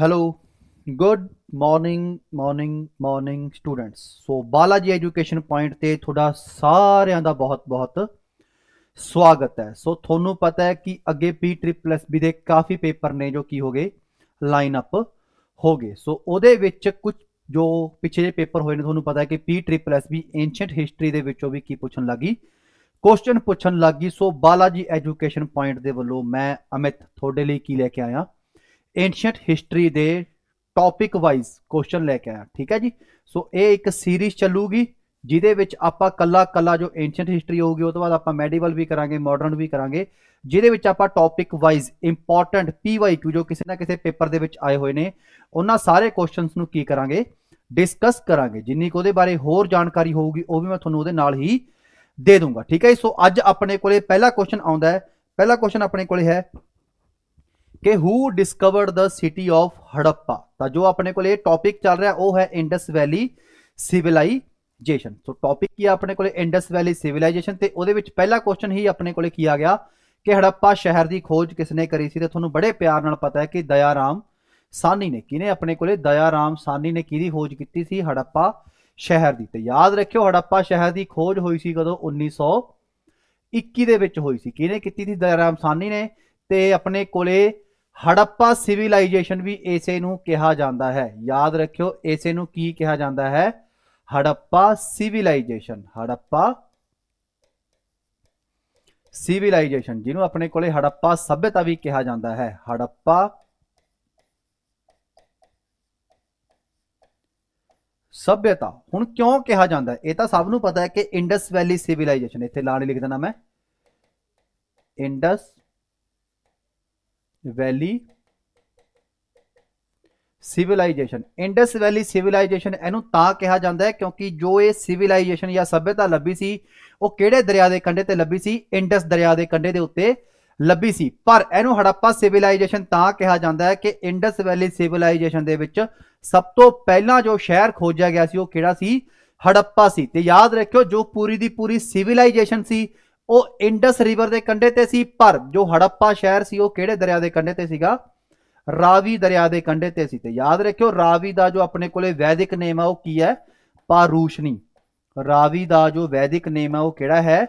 Hello good morning morning morning students so Balaji education point ਤੇ ਤੁਹਾਡਾ ਸਾਰਿਆਂ ਦਾ ਬਹੁਤ-ਬਹੁਤ ਸਵਾਗਤ ਹੈ। ਸੋ ਤੁਹਾਨੂੰ ਪਤਾ ਹੈ ਕਿ ਅੱਗੇ ਪੀ ਟ੍ਰਿਪਲ ਐਸ ਬੀ ਦੇ ਕਾਫੀ ਪੇਪਰ ਨੇ ਜੋ ਕੀ ਹੋ ਗਏ ਲਾਈਨ ਅਪ ਹੋ ਗਏ। ਸੋ ਉਹਦੇ ਵਿੱਚ ਕੁਝ ਜੋ ਪਿਛੇ ਜਿਹੇ ਪੇਪਰ ਹੋਏ ਨੇ, ਤੁਹਾਨੂੰ ਪਤਾ ਹੈ ਕਿ P triple S B ancient history ਦੇ ਵਿੱਚੋਂ ਵੀ ਕੀ ਪੁੱਛਣ ਲੱਗੀ? ਕੁਐਸਚਨ ਪੁੱਛਣ ਲੱਗੀ। ਸੋ ਬਾਲਾਜੀ ਐਜੂਕੇਸ਼ਨ ਪੁਆਇੰਟ ਦੇ ਵੱਲੋਂ ਮੈਂ ਅਮਿਤ ਤੁਹਾਡੇ ਲਈ ਕੀ ਲੈ ਕੇ ਆਇਆ? ਐਂਸ਼ੀਅੰਟ ਹਿਸਟਰੀ ਦੇ ਟੌਪਿਕ ਵਾਈਜ਼ ਕੁਐਸਚਨ ਲੈ ਕੇ ਆਇਆ, ਠੀਕ ਹੈ ਜੀ? ਸੋ ਇਹ ਇੱਕ ਸੀਰੀਜ਼ ਚੱਲੂਗੀ, ਜਿਹਦੇ ਵਿੱਚ ਆਪਾਂ ਕੱਲਾ ਕੱਲਾ ਜੋ ਐਂਸ਼ੀਅੰਟ ਹਿਸਟਰੀ ਹੋਊਗੀ, ਉਹ ਤੋਂ ਬਾਅਦ ਆਪਾਂ ਮੈਡੀਵਲ ਵੀ ਕਰਾਂਗੇ ਮਾਡਰਨ ਵੀ ਕਰਾਂਗੇ, ਜਿਹਦੇ ਵਿੱਚ ਆਪਾਂ ਟੌਪਿਕ ਵਾਈਜ਼ ਇੰਪੋਰਟੈਂਟ ਪੀਵਾਈਕਿਊ ਜੋ ਕਿਸੇ ਨਾ ਕਿਸੇ ਪੇਪਰ ਦੇ ਵਿੱਚ ਆਏ ਹੋਏ ਨੇ, ਉਹਨਾਂ ਸਾਰੇ ਕੁਐਸਚਨਸ ਨੂੰ ਕੀ ਕਰਾਂਗੇ? ਡਿਸਕਸ ਕਰਾਂਗੇ। ਜਿੰਨੀ ਕੁ ਉਹਦੇ ਬਾਰੇ ਹੋਰ ਜਾਣਕਾਰੀ ਹੋਊਗੀ, ਉਹ ਵੀ ਮੈਂ ਤੁਹਾਨੂੰ ਉਹਦੇ ਨਾਲ ਹੀ ਦੇ ਦੂੰਗਾ, ਠੀਕ ਹੈ ਜੀ? ਸੋ ਅੱਜ ਆਪਣੇ ਕੋਲੇ ਪਹਿਲਾ ਕੁਐਸਚਨ ਆਉਂਦਾ ਹੈ, ਪਹਿਲਾ ਕੁਐਸਚਨ ਆਪਣੇ ਕੋਲੇ ਹੈ ਕਿ who discovered the city of Harappa ਤਾਂ ਜੋ ਆਪਣੇ ਕੋਲ ਇਹ ਟੌਪਿਕ ਚੱਲ ਰਿਹਾ, ਉਹ ਹੈ Indus valley civilization so topic ਕੀ ਆ ਆਪਣੇ ਕੋਲ? ਇੰਡਸ ਵੈਲੀ ਸਿਵਲਾਈਜੇਸ਼ਨ ਤੇ ਉਹਦੇ ਵਿੱਚ ਪਹਿਲਾ ਕੁਐਸਚਨ ਹੀ ਆਪਣੇ ਕੋਲ ਕੀ ਆ ਗਿਆ ਕਿ ਹੜੱਪਾ ਸ਼ਹਿਰ ਦੀ ਖੋਜ ਕਿਸਨੇ ਕਰੀ ਸੀ? ਤੇ ਤੁਹਾਨੂੰ ਬੜੇ ਪਿਆਰ ਨਾਲ ਪਤਾ ਹੈ ਕਿ ਦਇਆਰਾਮ ਸਾਨੀ ਨੇ ਕਿਨੇ ਆਪਣੇ ਕੋਲੇ? ਦਇਆਰਾਮ ਸਾਨੀ ਨੇ ਕਿਹਦੀ ਖੋਜ ਕੀਤੀ ਸੀ? ਹੜੱਪਾ ਸ਼ਹਿਰ ਦੀ। ਤੇ ਯਾਦ ਰੱਖਿਓ ਹੜੱਪਾ ਸ਼ਹਿਰ ਦੀ ਖੋਜ ਹੋਈ ਸੀ ਕਦੋਂ? 1921 ਦੇ ਵਿੱਚ ਹੋਈ ਸੀ। ਕਿਹਨੇ ਕੀਤੀ ਸੀ? ਦਇਆਰਾਮ ਸਾਨੀ ਨੇ। ਤੇ ਆਪਣੇ ਕੋਲੇ ਹੜੱਪਾ ਸਿਵਲਾਈਜੇਸ਼ਨ ਵੀ ਇਸੇ ਨੂੰ ਕਿਹਾ ਜਾਂਦਾ ਹੈ। ਯਾਦ ਰੱਖਿਓ, ਇਸੇ ਨੂੰ ਕੀ ਕਿਹਾ ਜਾਂਦਾ ਹੈ? ਹੜੱਪਾ ਸਿਵਲਾਈਜੇਸ਼ਨ ਹੜੱਪਾ ਸਿਵਲਾਈਜੇਸ਼ਨ, ਜਿਹਨੂੰ ਆਪਣੇ ਕੋਲੇ ਹੜੱਪਾ ਸਭਿਅਤਾ ਵੀ ਕਿਹਾ ਜਾਂਦਾ ਹੈ। ਹੜੱਪਾ ਸਭਿਅਤਾ, ਹੁਣ ਕਿਉਂ ਕਿਹਾ ਜਾਂਦਾ ਇਹ ਤਾਂ ਸਭ ਨੂੰ ਪਤਾ ਹੈ ਕਿ ਇੰਡਸ ਵੈਲੀ ਸਿਵਲਾਈਜੇਸ਼ਨ, ਇੱਥੇ ਲਾ ਨਹੀਂ ਲਿਖ ਦੇਣਾ ਮੈਂ। Indus valley civilization Indus valley civilization ਇਹਨੂੰ ਤਾਂ ਕਿਹਾ ਜਾਂਦਾ ਹੈ ਕਿਉਂਕਿ ਜੋ ਇਹ ਸਿਵਲਾਈਜੇਸ਼ਨ ਜਾਂ ਸਭਿਅਤਾ ਲੱਭੀ ਸੀ, ਉਹ ਕਿਹੜੇ ਦਰਿਆ ਦੇ ਕੰਢੇ ਤੇ ਲੱਭੀ ਸੀ? ਇੰਡਸ ਦਰਿਆ ਦੇ ਕੰਢੇ ਦੇ ਉੱਤੇ ਲੱਭੀ ਸੀ। ਪਰ ਇਹਨੂੰ ਹੜੱਪਾ ਸਿਵਲਾਈਜੇਸ਼ਨ ਤਾਂ ਕਿਹਾ ਜਾਂਦਾ ਹੈ ਕਿ ਇੰਡਸ ਵੈਲੀ ਸਿਵਲਾਈਜੇਸ਼ਨ ਦੇ ਵਿੱਚ ਸਭ ਤੋਂ ਪਹਿਲਾਂ ਜੋ ਸ਼ਹਿਰ ਖੋਜਿਆ ਗਿਆ ਸੀ, ਉਹ ਕਿਹੜਾ ਸੀ? ਹੜੱਪਾ ਸੀ। ਤੇ ਯਾਦ ਰੱਖਿਓ ਜੋ ਪੂਰੀ ਦੀ ਪੂਰੀ ਸਿਵਲਾਈਜੇਸ਼ਨ ਸੀ ਉਹ ਇੰਡਸ ਰਿਵਰ ਦੇ ਕੰਢੇ ਤੇ ਸੀ, ਪਰ ਜੋ ਹੜੱਪਾ ਸ਼ਹਿਰ ਸੀ, ਉਹ ਕਿਹੜੇ ਦਰਿਆ ਦੇ ਕੰਢੇ ਤੇ ਸੀਗਾ? ਰਾਵੀ ਦਰਿਆ ਦੇ ਕੰਢੇ ਤੇ ਸੀ ਤੇ ਯਾਦ ਰੱਖਿਓ, ਰਾਵੀ ਦਾ ਜੋ ਆਪਣੇ ਕੋਲੇ ਵੈਦਿਕ ਨੇਮ ਆ, ਉਹ ਕੀ ਹੈ? ਪਾਰੂਸ਼ਨੀ। ਰਾਵੀ ਦਾ ਜੋ ਵੈਦਿਕ ਨੇਮ ਆ, ਉਹ ਕਿਹੜਾ ਹੈ?